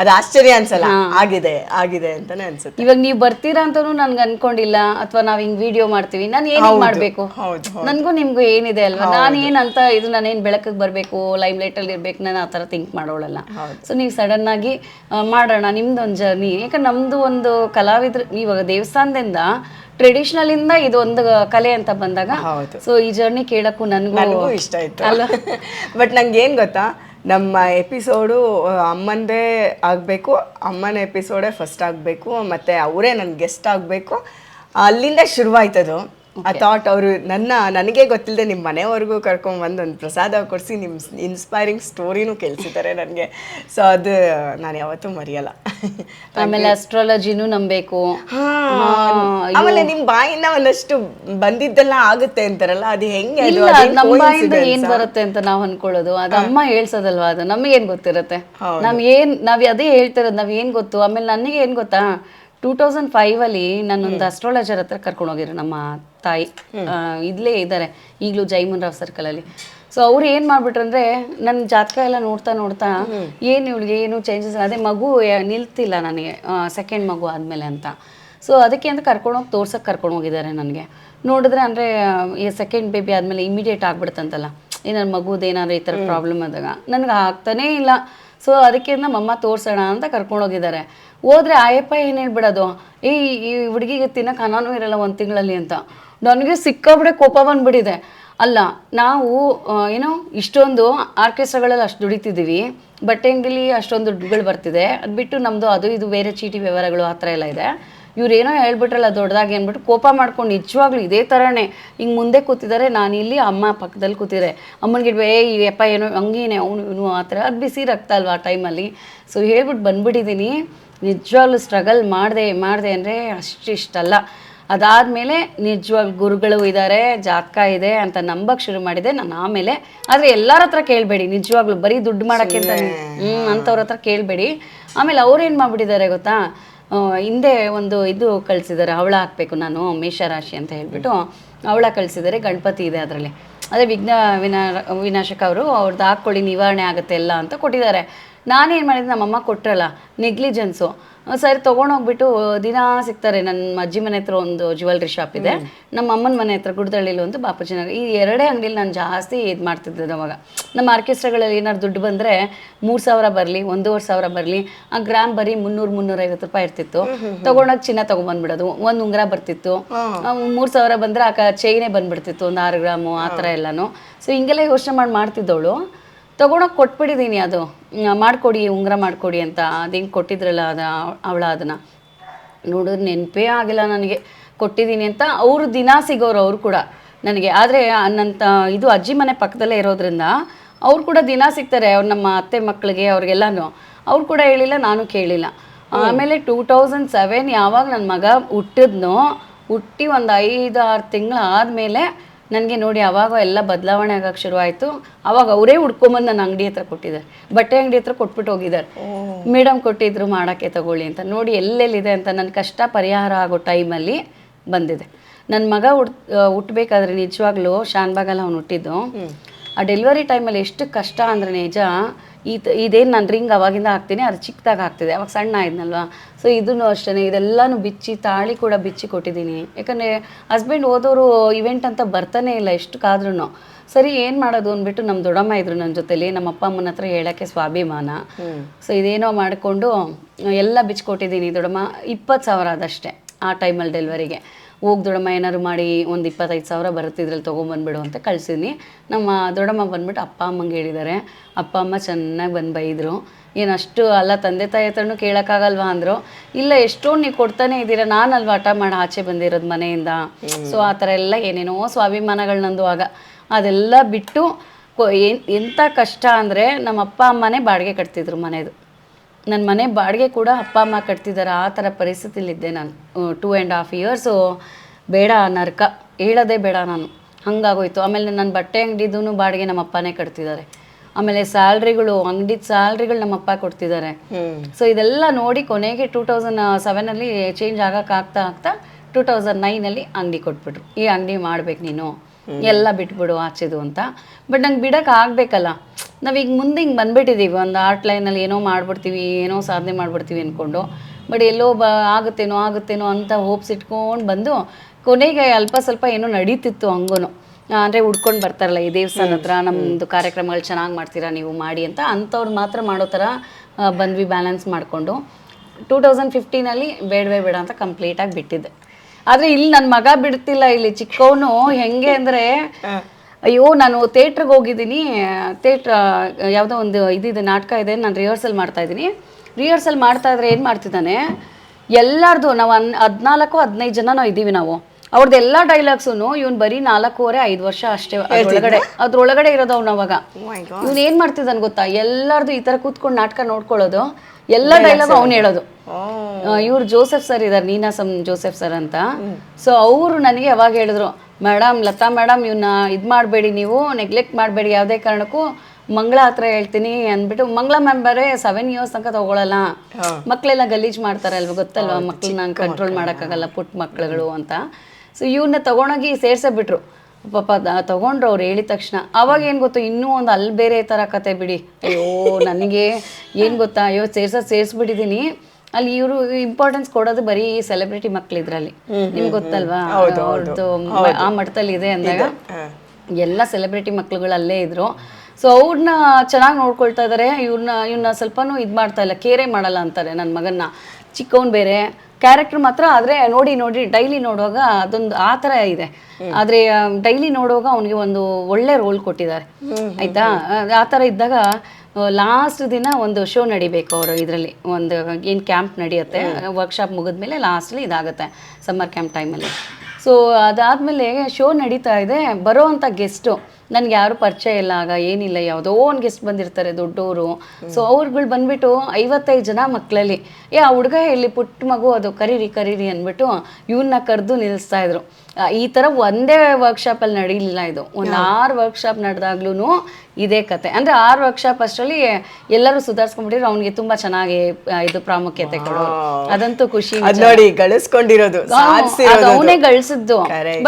ಅದು ಆಶ್ಚರ್ಯ ಅನ್ಸಲ್ಲ. ಆಗಿದೆ ಆಗಿದೆ ಅಂತಾನೆ ಅನ್ಸುತ್ತೆ. ಇವಾಗ ನೀವು ಬರ್ತೀರಾ ಅಂತಾನು ನನ್ಗೆ ಅನ್ಕೊಂಡಿಲ್ಲ ಅಥವಾ ನಾವ್ ಹಿಂಗ್ ವಿಡಿಯೋ ಮಾಡ್ತೀವಿ. ನಾನು ಏನ್ ಮಾಡ್ಬೇಕು? ನನ್ಗೂ ನಿಮ್ಗೂ ಏನಿದೆ ಅಲ್ವಾ? ನಾನು ಅಂತ ಇದು ನಾನೇನ್ ಬೆಳಕಿಗೆ ಬರ್ಬೇಕು ಲೈಮ್ ಲೈಟ್ ಅಲ್ಲಿ ಇರ್ಬೇಕು ನಾನು ಆ ತರ ಥಿಂಕ್ ಮಾಡೋಳಲ್ಲ. ಸೊ ನೀವು ಸಡನ್ ಆಗಿ ಮಾಡೋಣ ನಿಮ್ದು ಒಂದು ಜರ್ನಿ ಯಾಕಂದ್ರೆ ನಮ್ದು ಒಂದು ಕಲಾವಿದ್ರ ಇವಾಗ ದೇವಸ್ಥಾನದಿಂದ ಟ್ರೆಡಿಷನಲ್ ಇಂದ ಇದು ಒಂದು ಕಲೆ ಅಂತ ಬಂದಾಗ. ಸೊ ಈ ಜರ್ನಿ ಕೇಳಕ್ಕೂ ನನ್ಗೂ ನನಗೂ ಇಷ್ಟ ಆಯ್ತು. ಬಟ್ ನಂಗೆ ಏನ್ ಗೊತ್ತಾ? ನಮ್ಮ ಎಪಿಸೋಡು ಅಮ್ಮಂದೇ ಆಗಬೇಕು, ಅಮ್ಮನ ಎಪಿಸೋಡೇ ಫಸ್ಟ್ ಆಗಬೇಕು, ಮತ್ತು ಅವರೇ ನನ್ನ ಗೆಸ್ಟ್ ಆಗಬೇಕು. ಅಲ್ಲಿಂದ ಶುರುವಾಯ್ತದು. ಆ ಥಾಟ್ ಅವರು ನನ್ನ ನನಗೆ ಗೊತ್ತಿಲ್ಲದೆ ನಿಮ್ಮ ಮನೆವರೆಗೂ ಕರ್ಕೊಂಡ್ಬಂದು ಒಂದು ಪ್ರಸಾದ ಕೊಡಿಸಿ ನಿಮ್ಮ ಇನ್ಸ್ಪೈರಿಂಗ್ ಸ್ಟೋರಿನೂ ಕೇಳಿಸಿದ್ದಾರೆ ನನಗೆ. ಸೊ ಅದು ನಾನು ಯಾವತ್ತೂ ಮರೆಯಲ್ಲ. ಆಮೇಲೆ ಅಸ್ಟ್ರಾಲಜಿನೂ ನಂಬಬೇಕು. ಆಮೇಲೆ ನಿಮ್ಮ ಬಾಯಿಂದ ಒಂದಷ್ಟು ಬಂದಿದ್ದೆಲ್ಲ ಆಗುತ್ತೆ ಅಂತಾರಲ್ಲ ಅದು ಹೆಂಗೆ? ನಮ್ಮ ಬಾಯಿಂದ ಏನ್ ಬರುತ್ತೆ ಅಂತ ನಾವು ಅನ್ಕೊಳ್ಳೋದು. ಅದು ಅಮ್ಮ ಹೇಳ್ಸೋದಲ್ವಾ ಅದು? ನಮಗೇನು ಗೊತ್ತಿರುತ್ತೆ? ನಾವು ಏನು ನಾವು ಅದೇ ಹೇಳ್ತಿರೋದು ನಾವು ಏನು ಗೊತ್ತು? ಆಮೇಲೆ ನನಗೆ ಏನು ಗೊತ್ತಾ? ಟೂ ತೌಸಂಡ್ ಫೈವ್ ಅಲ್ಲಿ ನಾನೊಂದು ಅಸ್ಟ್ರಾಲಜರ್ ಹತ್ರ ಕರ್ಕೊಂಡು ಹೋಗಿದ್ರು ನಮ್ಮ ತಾಯಿ. ಇದ್ಲೇ ಇಲ್ಲೇ ಇದ್ದಾರೆ. ಈಗಲೂ ಜೈಮನ್ ರಾವ್ ಸರ್ಕಲ್ ಅಲ್ಲಿ. ಸೊ ಅವ್ರು ಏನ್ ಮಾಡ್ಬಿಟ್ರಂದ್ರೆ ನನ್ನ ಜಾತಕ ಎಲ್ಲ ನೋಡ್ತಾ ನೋಡ್ತಾ ಏನ್ ಇವಳಿಗೆ ಏನು ಚೇಂಜಸ್ ಅದೇ ಮಗು ನಿಲ್ತಿಲ್ಲ ನನಗೆ. ಸೆಕೆಂಡ್ ಮಗು ಆದ್ಮೇಲೆ ಅಂತ. ಸೊ ಅದಕ್ಕೆ ಅಂತ ಕರ್ಕೊಂಡೋಗಿ ತೋರ್ಸಕ್ ಕರ್ಕೊಂಡು ಹೋಗಿದ್ದಾರೆ ನನಗೆ. ನೋಡಿದ್ರೆ ಅಂದ್ರೆ ಈ ಸೆಕೆಂಡ್ ಬೇಬಿ ಆದ್ಮೇಲೆ ಇಮಿಡಿಯೇಟ್ ಆಗ್ಬಿಡುತ್ತಂತಲ್ಲ ಈ ನನ್ನ ಮಗುದು ಏನಾದ್ರು ಈ ಥರ ಪ್ರಾಬ್ಲಮ್ ಆದಾಗ. ನನಗೆ ಆಗ್ತಾನೇ ಇಲ್ಲ. ಸೊ ಅದಕ್ಕೆ ನಮ್ಮಮ್ಮ ತೋರ್ಸೋಣ ಅಂತ ಕರ್ಕೊಂಡೋಗಿದ್ದಾರೆ ಹೋದ್ರೆ, ಆಯಪ್ಪ, ಏನು ಹೇಳ್ಬಿಡೋದು? ಏ ಈ ಹುಡುಗಿಗೆ ತಿನ್ನಕ್ಕೆ ಹಣನೂ ಇರಲ್ಲ ಒಂದು ತಿಂಗಳಲ್ಲಿ ಅಂತ. ನನಗೆ ಸಿಕ್ಕಾಬಿಡೆ ಕೋಪ ಬಂದ್ಬಿಟ್ಟಿದೆ. ಅಲ್ಲ, ನಾವು ಏನೋ, ಇಷ್ಟೊಂದು ಆರ್ಕೆಸ್ಟ್ರಾಗಳಲ್ಲಿ ಅಷ್ಟು ದುಡಿತಿದ್ದೀವಿ ಬಟ್ಟೆ ಅಂಗಡಿಲಿ ಅಷ್ಟೊಂದು ದುಡ್ಡುಗಳು ಬರ್ತಿದೆ. ಅದು ಬಿಟ್ಟು ನಮ್ಮದು ಅದು, ಇದು ಬೇರೆ ಚೀಟಿ ವ್ಯವಹಾರಗಳು ಆ ಥರ ಎಲ್ಲ ಇದೆ. ಇವ್ರೇನೋ ಹೇಳ್ಬಿಟ್ರಲ್ಲ, ದೊಡ್ಡದಾಗಿ ಅಂದ್ಬಿಟ್ಟು ಕೋಪ ಮಾಡ್ಕೊಂಡು ನಿಜವಾಗ್ಲೂ ಇದೇ ಥರನೇ ಹಿಂಗೆ ಮುಂದೆ ಕೂತಿದ್ದಾರೆ. ಇಲ್ಲಿ ಅಮ್ಮ ಪಕ್ಕದಲ್ಲಿ ಕೂತಿದ್ದಾರೆ ಅಮ್ಮನಿಗೆ, ಏ, ಈ ಅಪ್ಪ ಏನೋ, ಹಂಗೇನೆ, ಅವನು, ಇವನು ಆ ಥರ. ಅದು ಬಿಸಿ ರಕ್ತ ಅಲ್ವಾ ಆ ಟೈಮಲ್ಲಿ ಸೊ ಹೇಳ್ಬಿಟ್ಟು ಬಂದ್ಬಿಟ್ಟಿದ್ದೀನಿ. ನಿಜವಾಗ್ಲೂ ಸ್ಟ್ರಗಲ್ ಮಾಡಿದೆ ಮಾಡಿದೆ ಅಂದರೆ ಅಷ್ಟಿಷ್ಟಲ್ಲ ಅದಾದಮೇಲೆ ನಿಜವಾಗ್ ಗುರುಗಳು ಇದ್ದಾರೆ ಜಾತಕ ಇದೆ ಅಂತ ನಂಬಕ್ ಶುರು ಮಾಡಿದೆ ನಾನು ಆಮೇಲೆ. ಆದರೆ ಎಲ್ಲರ ಹತ್ರ ಕೇಳಬೇಡಿ ನಿಜವಾಗ್ಲೂ ಬರೀ ದುಡ್ಡು ಮಾಡೋಕ್ಕೆ ಅಂತ ಹ್ಞೂ ಅಂಥವ್ರ ಹತ್ರ ಕೇಳಬೇಡಿ. ಆಮೇಲೆ ಅವ್ರು ಏನು ಮಾಡ್ಬಿಟ್ಟಿದ್ದಾರೆ ಗೊತ್ತಾ? ಹಿಂದೆ ಒಂದು ಇದು ಕಳಿಸಿದ್ದಾರೆ ಅವಳ ಹಾಕಬೇಕು ನಾನು ಮೇಷರಾಶಿ ಅಂತ ಹೇಳ್ಬಿಟ್ಟು. ಅವಳ ಕಳಿಸಿದ್ದಾರೆ ಗಣಪತಿ ಇದೆ ಅದರಲ್ಲಿ. ಅದೇ ವಿಘ್ನ ವಿನಾ ವಿನಾಶಕ ಅವರು ಅವ್ರದ್ದು ಹಾಕ್ಕೊಳ್ಳಿ ನಿವಾರಣೆ ಆಗುತ್ತೆ ಎಲ್ಲ ಅಂತ ಕೊಟ್ಟಿದ್ದಾರೆ ನಾನೇನು ಮಾಡಿದೆ ನಮ್ಮಮ್ಮ ಕೊಟ್ರಲ್ಲ ನೆಗ್ಲಿಜೆನ್ಸು ಸರಿ ತೊಗೊಂಡೋಗ್ಬಿಟ್ಟು ದಿನ ಸಿಗ್ತಾರೆ ನನ್ನ ಅಜ್ಜಿ ಮನೆ ಹತ್ರ ಒಂದು ಜ್ಯುವೆಲ್ರಿ ಶಾಪ್ ಇದೆ. ನಮ್ಮ ಅಮ್ಮನ ಮನೆ ಹತ್ರ ಗುಡ್ದಳ್ಳಿಲಿ ಒಂದು ಬಾಪೂಜಿ ನಗರ ಈ ಎರಡೇ ಅಂಗಡಿಲಿ ನಾನು ಜಾಸ್ತಿ ಇದು ಮಾಡ್ತಿದ್ದೆ ಅವಾಗ. ನಮ್ಮ ಆರ್ಕೆಸ್ಟ್ರಾಗಳಲ್ಲಿ ಏನಾದ್ರು ದುಡ್ಡು ಬಂದರೆ ಮೂರು ಸಾವಿರ ಬರಲಿ ಒಂದೂವರೆ ಸಾವಿರ ಬರಲಿ ಆ ಗ್ರಾಮ್ ಬರೀ ಮುನ್ನೂರು ಮುನ್ನೂರೈವತ್ತು ರೂಪಾಯಿ ಇರ್ತಿತ್ತು. ತೊಗೊಂಡೋಗಿ ಚಿನ್ನ ತೊಗೊಂಬಂದ್ಬಿಡೋದು ಒಂದು ಉಂಗುರ ಬರ್ತಿತ್ತು. ಮೂರು ಸಾವಿರ ಬಂದರೆ ಆ ಚೈನೇ ಬಂದ್ಬಿಡ್ತಿತ್ತು ಒಂದು ಆರು ಗ್ರಾಮು ಆ ಥರ ಎಲ್ಲನೂ. ಸೊ ಹಿಂಗೆಲ್ಲ ಯೋಚನೆ ಮಾಡಿ ಮಾಡ್ತಿದ್ದವಳು ತೊಗೊಂಡೋಗಿ ಕೊಟ್ಬಿಟ್ಟಿದ್ದೀನಿ ಅದು. ಮಾಡಿಕೊಡಿ ಉಂಗುರ ಮಾಡ್ಕೊಡಿ ಅಂತ. ಅದೇನು ಹಿಂಗೆ ಕೊಟ್ಟಿದ್ರಲ್ಲ ಅದು ಅವಳ ಅದನ್ನು. ನೋಡಿದ್ರೆ ನೆನಪೇ ಆಗಿಲ್ಲ ನನಗೆ. ಕೊಟ್ಟಿದ್ದೀನಿ ಅಂತ ಅವರು ದಿನ ಸಿಗೋರು ಅವರು ಕೂಡ. ನನಗೆ ಆದರೆ ನಂತ ಇದು ಅಜ್ಜಿ ಮನೆ ಪಕ್ಕದಲ್ಲೇ ಇರೋದ್ರಿಂದ ಅವ್ರು ಕೂಡ ದಿನ ಸಿಗ್ತಾರೆ. ಅವ್ರು ನಮ್ಮ ಅತ್ತೆ ಮಕ್ಕಳಿಗೆ ಅವ್ರಿಗೆಲ್ಲನೂ. ಅವ್ರು ಕೂಡ ಹೇಳಿಲ್ಲ ನಾನು ಕೇಳಿಲ್ಲ. ಆಮೇಲೆ ಟೂ ತೌಸಂಡ್ ಸೆವೆನ್ ಯಾವಾಗ ನನ್ನ ಮಗ ಹುಟ್ಟಿದ್ನೋ ಹುಟ್ಟಿ ಒಂದು ಐದು ಆರು ತಿಂಗಳು ಆದಮೇಲೆ ನನಗೆ ನೋಡಿ ಅವಾಗ ಎಲ್ಲ ಬದಲಾವಣೆ ಆಗಕ್ಕೆ ಶುರುವಾಯಿತು. ಅವಾಗ ಅವರೇ ಹುಡ್ಕೊಂಬಂದು ನನ್ನ ಅಂಗಡಿ ಹತ್ರ ಕೊಟ್ಟಿದ್ದಾರೆ. ಬಟ್ಟೆ ಅಂಗಡಿ ಹತ್ರ ಕೊಟ್ಬಿಟ್ಟು ಹೋಗಿದ್ದಾರೆ. ಮೇಡಮ್ ಕೊಟ್ಟಿದ್ರು ಮಾಡೋಕ್ಕೆ ತಗೊಳ್ಳಿ ಅಂತ. ನೋಡಿ ಎಲ್ಲೆಲ್ಲಿದೆ ಅಂತ ನನ್ನ ಕಷ್ಟ ಪರಿಹಾರ ಆಗೋ ಟೈಮಲ್ಲಿ ಬಂದಿದೆ. ನನ್ನ ಮಗ ಹುಟ್ ಹುಟ್ಟಬೇಕಾದ್ರೆ ನಿಜವಾಗ್ಲೂ ಶಾನ್ಬಾಗಲ್ಲಿ ಅವ್ನು ಹುಟ್ಟಿದ್ದು. ಆ ಡೆಲಿವರಿ ಟೈಮಲ್ಲಿ ಎಷ್ಟು ಕಷ್ಟ ಅಂದರೆ ನಿಜ ಈ ಇದೇನು ನಾನು ರಿಂಗ್ ಅವಾಗಿಂದ ಹಾಕ್ತೀನಿ ಅದು ಚಿಕ್ಕದಾಗಿ ಆಗ್ತಿದೆ ಅವಾಗ ಸಣ್ಣ ಆಯ್ನಲ್ವಾ ಸೊ ಇದನ್ನು ಅಷ್ಟೇ ಇದೆಲ್ಲನೂ ಬಿಚ್ಚಿ ತಾಳಿ ಕೂಡ ಬಿಚ್ಚಿ ಕೊಟ್ಟಿದ್ದೀನಿ. ಯಾಕಂದರೆ ಹಸ್ಬೆಂಡ್ ಓದೋರು ಇವೆಂಟ್ ಅಂತ ಬರ್ತಾನೆ ಇಲ್ಲ ಎಷ್ಟು ಕಾದ್ರೂ ಸರಿ ಏನು ಮಾಡೋದು ಅಂದ್ಬಿಟ್ಟು ನಮ್ಮ ದೊಡ್ಡಮ್ಮ ಇದ್ರು ನನ್ನ ಜೊತೆಲಿ ನಮ್ಮ ಅಪ್ಪ ಅಮ್ಮನ ಹತ್ರ ಹೇಳೋಕ್ಕೆ ಸ್ವಾಭಿಮಾನ. ಸೊ ಇದೇನೋ ಮಾಡಿಕೊಂಡು ಎಲ್ಲ ಬಿಚ್ಚಿಕೊಟ್ಟಿದ್ದೀನಿ ದೊಡ್ಡಮ್ಮ ಇಪ್ಪತ್ತು ಸಾವಿರ ಅದಷ್ಟೇ ಆ ಟೈಮಲ್ಲಿ ಡೆಲಿವರಿಗೆ ಹೋಗಿ ದೊಡ್ಡಮ್ಮ ಏನಾದ್ರು ಮಾಡಿ ಒಂದು ಇಪ್ಪತ್ತೈದು ಸಾವಿರ ಬರುತ್ತೆ ಇದ್ರಲ್ಲಿ ತೊಗೊಂಬಂದ್ಬಿಡು ಅಂತ ಕಳ್ಸಿನಿ ನಮ್ಮ ದೊಡ್ಡಮ್ಮ ಬಂದ್ಬಿಟ್ಟು ಅಪ್ಪ ಅಮ್ಮಂಗೆ ಹೇಳಿದ್ದಾರೆ. ಅಪ್ಪ ಅಮ್ಮ ಚೆನ್ನಾಗಿ ಬಂದು ಬೈದರು. ಏನು ಅಷ್ಟು ಅಲ್ಲ ತಂದೆ ತಾಯಿ ಹತ್ರನೂ ಕೇಳೋಕ್ಕಾಗಲ್ವಾ ಅಂದರು. ಇಲ್ಲ ಎಷ್ಟೊಂದು ನೀವು ಕೊಡ್ತಾನೆ ಇದ್ದೀರಾ ನಾನಲ್ವಾ ಹಠ ಮಾಡಿ ಆಚೆ ಬಂದಿರೋದು ಮನೆಯಿಂದ? ಸೊ ಆ ಥರ ಎಲ್ಲ ಏನೇನೋ ಸ್ವಾಭಿಮಾನಗಳು ನಂದು ಆಗ. ಅದೆಲ್ಲ ಬಿಟ್ಟು ಏನ್ ಎಂಥ ಕಷ್ಟ ಅಂದರೆ ನಮ್ಮ ಅಪ್ಪ ಅಮ್ಮನೇ ಬಾಡಿಗೆ ಕಟ್ತಿದ್ರು ಮನೆದು. ನನ್ನ ಮನೆ ಬಾಡಿಗೆ ಕೂಡ ಅಪ್ಪ ಅಮ್ಮ ಕಟ್ತಿದ್ದಾರೆ ಆ ಥರ ಪರಿಸ್ಥಿತಿಲಿದ್ದೆ ನಾನು. ಟೂ ಆ್ಯಂಡ್ ಹಾಫ್ ಇಯರ್ಸು ಬೇಡ ನರ್ಕ. ಹೇಳೋದೇ ಬೇಡ ನಾನು. ಹಂಗಾಗೋಯ್ತು. ಆಮೇಲೆ ನನ್ನ ಬಟ್ಟೆ ಅಂಗಡಿದೂ ಬಾಡಿಗೆ ನಮ್ಮ ಅಪ್ಪನೇ ಕಟ್ತಿದ್ದಾರೆ ಆಮೇಲೆ ಸ್ಯಾಲ್ರಿಗಳು ಅಂಗಡಿ ಸ್ಯಾಲ್ರಿಗಳು ನಮ್ಮ ಅಪ್ಪ ಕೊಡ್ತಿದ್ದಾರೆ ಸೊ ಇದೆಲ್ಲ ನೋಡಿ ಕೊನೆಗೆ ಟೂ ತೌಸಂಡ್ ಸೆವೆನಲ್ಲಿ ಚೇಂಜ್ ಆಗೋಕ್ಕಾಗ್ತಾ ಆಗ್ತಾ ಆಗ್ತಾ ಟೂ ತೌಸಂಡ್ ನೈನಲ್ಲಿ ಅಂಗಡಿ ಕೊಟ್ಬಿಟ್ರು. ಈ ಅಂಗಡಿ ಮಾಡ್ಬೇಕು ನೀನು. ಎಲ್ಲ ಬಿಟ್ಬಿಡು ಆಚೆದು ಅಂತ. ಬಟ್ ನಂಗೆ ಬಿಡಕ್ಕೆ ಆಗಬೇಕಲ್ಲ. ನಾವೀಗ ಮುಂದೆ ಹಿಂಗೆ ಬಂದ್ಬಿಟ್ಟಿದ್ದೀವಿ ಒಂದು ಆರ್ಟ್ ಲೈನಲ್ಲಿ ಏನೋ ಮಾಡ್ಬಿಡ್ತೀವಿ ಏನೋ ಸಾಧನೆ ಮಾಡ್ಬಿಡ್ತೀವಿ ಅಂದ್ಕೊಂಡು ಬಟ್ ಎಲ್ಲೋ ಬ ಆಗುತ್ತೇನೋ ಆಗುತ್ತೇನೋ ಅಂತ ಹೋಪ್ಸ್ ಇಟ್ಕೊಂಡು ಬಂದು ಕೊನೆಗೆ ಅಲ್ಪ ಸ್ವಲ್ಪ ಏನೋ ನಡೀತಿತ್ತು ಹಂಗೂ ಅಂದರೆ ಉಡ್ಕೊಂಡು ಬರ್ತಾರಲ್ಲ ಈ ದೇವಸ್ಥಾನ ಹತ್ರ ನಮ್ಮದು ಕಾರ್ಯಕ್ರಮಗಳು ಚೆನ್ನಾಗಿ ಮಾಡ್ತೀರಾ ನೀವು ಮಾಡಿ ಅಂತ ಅಂಥವ್ರು ಮಾತ್ರ ಮಾಡೋ ಥರ ಬಂದ್ವಿ ಬ್ಯಾಲೆನ್ಸ್ ಮಾಡಿಕೊಂಡು. ಟೂ ತೌಸಂಡ್ ಫಿಫ್ಟೀನಲ್ಲಿ ಬೇಡವೇ ಬೇಡ ಅಂತ ಕಂಪ್ಲೀಟಾಗಿ ಬಿಟ್ಟಿದ್ದೆ. ಆದರೆ ಇಲ್ಲಿ ನನ್ನ ಮಗ ಬಿಡ್ತಿಲ್ಲ ಇಲ್ಲಿ ಚಿಕ್ಕವನು ಹೆಂಗೆ ಅಂದ್ರೆ ಅಯ್ಯೋ ನಾನು ಥಿಯೇಟ್ರಿಗೆ ಹೋಗಿದ್ದೀನಿ ಥಿಯೇಟ್ರ್ ಯಾವುದೋ ಒಂದು ಇದಿದೆ ನಾಟಕ ಇದೆ ನಾನು ರಿಹರ್ಸಲ್ ಮಾಡ್ತಾ ಇದ್ದೀನಿ. ರಿಹರ್ಸಲ್ ಮಾಡ್ತಾ ಇದ್ರೆ ಏನು ಮಾಡ್ತಿದ್ದಾನೆ ಎಲ್ಲರದು ನಾವು ಅನ್ ಹದಿನಾಲ್ಕು ಹದಿನೈದು ಜನ ನಾವು ಇದ್ದೀವಿ ನಾವು. ಅವ್ರದ್ದು ಎಲ್ಲ ಡೈಲಾಗ್ಸು ಇವ್ನು ಬರೀ ನಾಲ್ಕೂವರೆ ಐದು ವರ್ಷ ಅಷ್ಟೇ ಅದ್ರೊಳಗಡೆ ಅದ್ರೊಳಗಡೆ ಇರೋದು ಅವ್ನು ಅವಾಗ ಇವ್ನು ಏನು ಮಾಡ್ತಿದ್ದಾನೆ ಗೊತ್ತಾ? ಎಲ್ಲರದು ಈ ಥರ ಕೂತ್ಕೊಂಡು ನಾಟಕ ನೋಡ್ಕೊಳ್ಳೋದು. ಎಲ್ಲ ಡೈಲಾಗ್ ಅವ್ನು ಹೇಳೋದು. ಇವ್ರು ಜೋಸೆಫ್ ಸರ್ ಇದ್ದಾರೆ ನೀನಾಸಮ್ ಜೋಸೆಫ್ ಸರ್ ಅಂತ. ಸೊ ಅವರು ನನಗೆ ಯಾವಾಗ ಹೇಳಿದ್ರು ಮೇಡಮ್ ಲತಾ ಮೇಡಮ್ ಇವನ್ನ ಇದು ಮಾಡಬೇಡಿ ನೀವು ನೆಗ್ಲೆಕ್ಟ್ ಮಾಡಬೇಡಿ ಯಾವುದೇ ಕಾರಣಕ್ಕೂ ಮಂಗಳ ಹತ್ರ ಹೇಳ್ತೀನಿ ಅಂದ್ಬಿಟ್ಟು ಮಂಗಳ ಮೆಂಬರ್ ಸೆವೆನ್ ಇಯರ್ಸ್ ತನಕ ತಗೊಳಲ್ಲ. ಮಕ್ಕಳೆಲ್ಲ ಗಲೀಜ್ ಮಾಡ್ತಾರೆ ಅಲ್ವಾ ಗೊತ್ತಲ್ವಾ? ಮಕ್ಕಳನ್ನ ಕಂಟ್ರೋಲ್ ಮಾಡೋಕ್ಕಾಗಲ್ಲ ಪುಟ್ಟ ಮಕ್ಕಳುಗಳು ಅಂತ. ಸೊ ಇವನ್ನ ತಗೊಂಡೋಗಿ ಸೇರ್ಸೇ ಬಿಟ್ರು. ಪಾಪ ತಗೊಂಡ್ರು ಅವ್ರು ಹೇಳಿದ ತಕ್ಷಣ. ಅವಾಗ ಏನು ಗೊತ್ತು ಇನ್ನೂ ಒಂದು ಅಲ್ಲಿ ಬೇರೆ ಥರ ಕತೆ ಬಿಡಿ. ಅಯ್ಯೋ ನನಗೆ ಏನು ಗೊತ್ತಾ? ಅಯ್ಯೋ ಸೇರ್ಸೋ ಸೇರಿಸ್ಬಿಟ್ಟಿದ್ದೀನಿ ಅಲ್ಲಿ ಇವರು ಇಂಪಾರ್ಟೆನ್ಸ್ ಕೊಡೋದು ಬರೀ ಸೆಲೆಬ್ರಿಟಿ ಮಕ್ಳಿದ್ರಲ್ಲಿ. ನಿಮ್ಗೆ ಗೊತ್ತಲ್ವಾ? ಅವ್ರದ್ದು ಆ ಮಠದಲ್ಲಿ ಇದೆ ಅಂದಾಗ ಎಲ್ಲ ಸೆಲೆಬ್ರಿಟಿ ಮಕ್ಳುಗಳು ಅಲ್ಲೇ ಇದ್ರು. ಸೊ ಅವ್ರನ್ನ ಚೆನ್ನಾಗಿ ನೋಡ್ಕೊಳ್ತಾ ಇದ್ದಾರೆ ಇವ್ರನ್ನ ಇವ್ನ ಸ್ವಲ್ಪನೂ ಇದು ಮಾಡ್ತಾ ಇಲ್ಲ. ಕೇರೆ ಮಾಡಲ್ಲ ಅಂತಾರೆ ನನ್ನ ಮಗನ್ನ. ಚಿಕ್ಕವನ್ ಬೇರೆ ಕ್ಯಾರೆಕ್ಟರ್ ಮಾತ್ರ ಆದರೆ ನೋಡಿ ನೋಡಿ ಡೈಲಿ ನೋಡುವಾಗ ಅದೊಂದು ಆ ಥರ ಇದೆ. ಆದರೆ ಡೈಲಿ ನೋಡುವಾಗ ಅವನಿಗೆ ಒಂದು ಒಳ್ಳೆ ರೋಲ್ ಕೊಟ್ಟಿದ್ದಾರೆ. ಆಯ್ತಾ? ಆ ಥರ ಇದ್ದಾಗ ಲಾಸ್ಟ್ ದಿನ ಒಂದು ಶೋ ನಡಿಬೇಕು ಅವರು ಇದರಲ್ಲಿ. ಒಂದು ಏನು ಕ್ಯಾಂಪ್ ನಡೆಯುತ್ತೆ ವರ್ಕ್ಶಾಪ್ ಮುಗಿದ್ಮೇಲೆ ಲಾಸ್ಟಲ್ಲಿ ಇದಾಗುತ್ತೆ ಸಮ್ಮರ್ ಕ್ಯಾಂಪ್ ಟೈಮಲ್ಲಿ ಸೊ ಅದಾದಮೇಲೆ ಶೋ ನಡೀತಾ ಇದೆ ಬರೋ ಅಂಥ ಗೆಸ್ಟು ನನಗೆ ಯಾರು ಪರಿಚಯ ಇಲ್ಲ, ಆಗ ಏನಿಲ್ಲ, ಯಾವುದೋ ಒಂದು ಗೆಸ್ಟ್ ಬಂದಿರ್ತಾರೆ ದೊಡ್ಡವರು ಸೊ ಅವ್ರುಗಳು ಬಂದ್ಬಿಟ್ಟು ಐವತ್ತೈದು ಜನ ಮಕ್ಕಳಲ್ಲಿ ಏ, ಆ ಹುಡುಗ ಇಲ್ಲಿ ಪುಟ್ಟ ಮಗು ಅದು ಕರೀರಿ ಕರೀರಿ ಅಂದ್ಬಿಟ್ಟು ಇವನ್ನ ಕರೆದು ನಿಲ್ಲಿಸ್ತಾ ಇದ್ರು. ಈ ಥರ ಒಂದೇ ವರ್ಕ್ಶಾಪಲ್ಲಿ ನಡೀಲಿಲ್ಲ ಇದು. ಒಂದು ಆರು ವರ್ಕ್ಶಾಪ್ ನಡೆದಾಗ್ಲೂ ಇದೇ ಕತೆ. ಅಂದರೆ ಆರು ವರ್ಕ್ಶಾಪ್ ಅಷ್ಟರಲ್ಲಿ ಎಲ್ಲರೂ ಸುಧಾರಿಸ್ಕೊಂಡ್ಬಿಟ್ಟಿದ್ರು ಅವ್ನಿಗೆ ತುಂಬ ಚೆನ್ನಾಗಿ ಇದು ಪ್ರಾಮುಖ್ಯತೆ ಕೊಡೋರು. ಅದಂತೂ ಖುಷಿ ನೋಡಿ ಗಳಿಸ್ಕೊಂಡಿರೋದು ಅವನೇ ಗಳಿಸಿದ್ದು.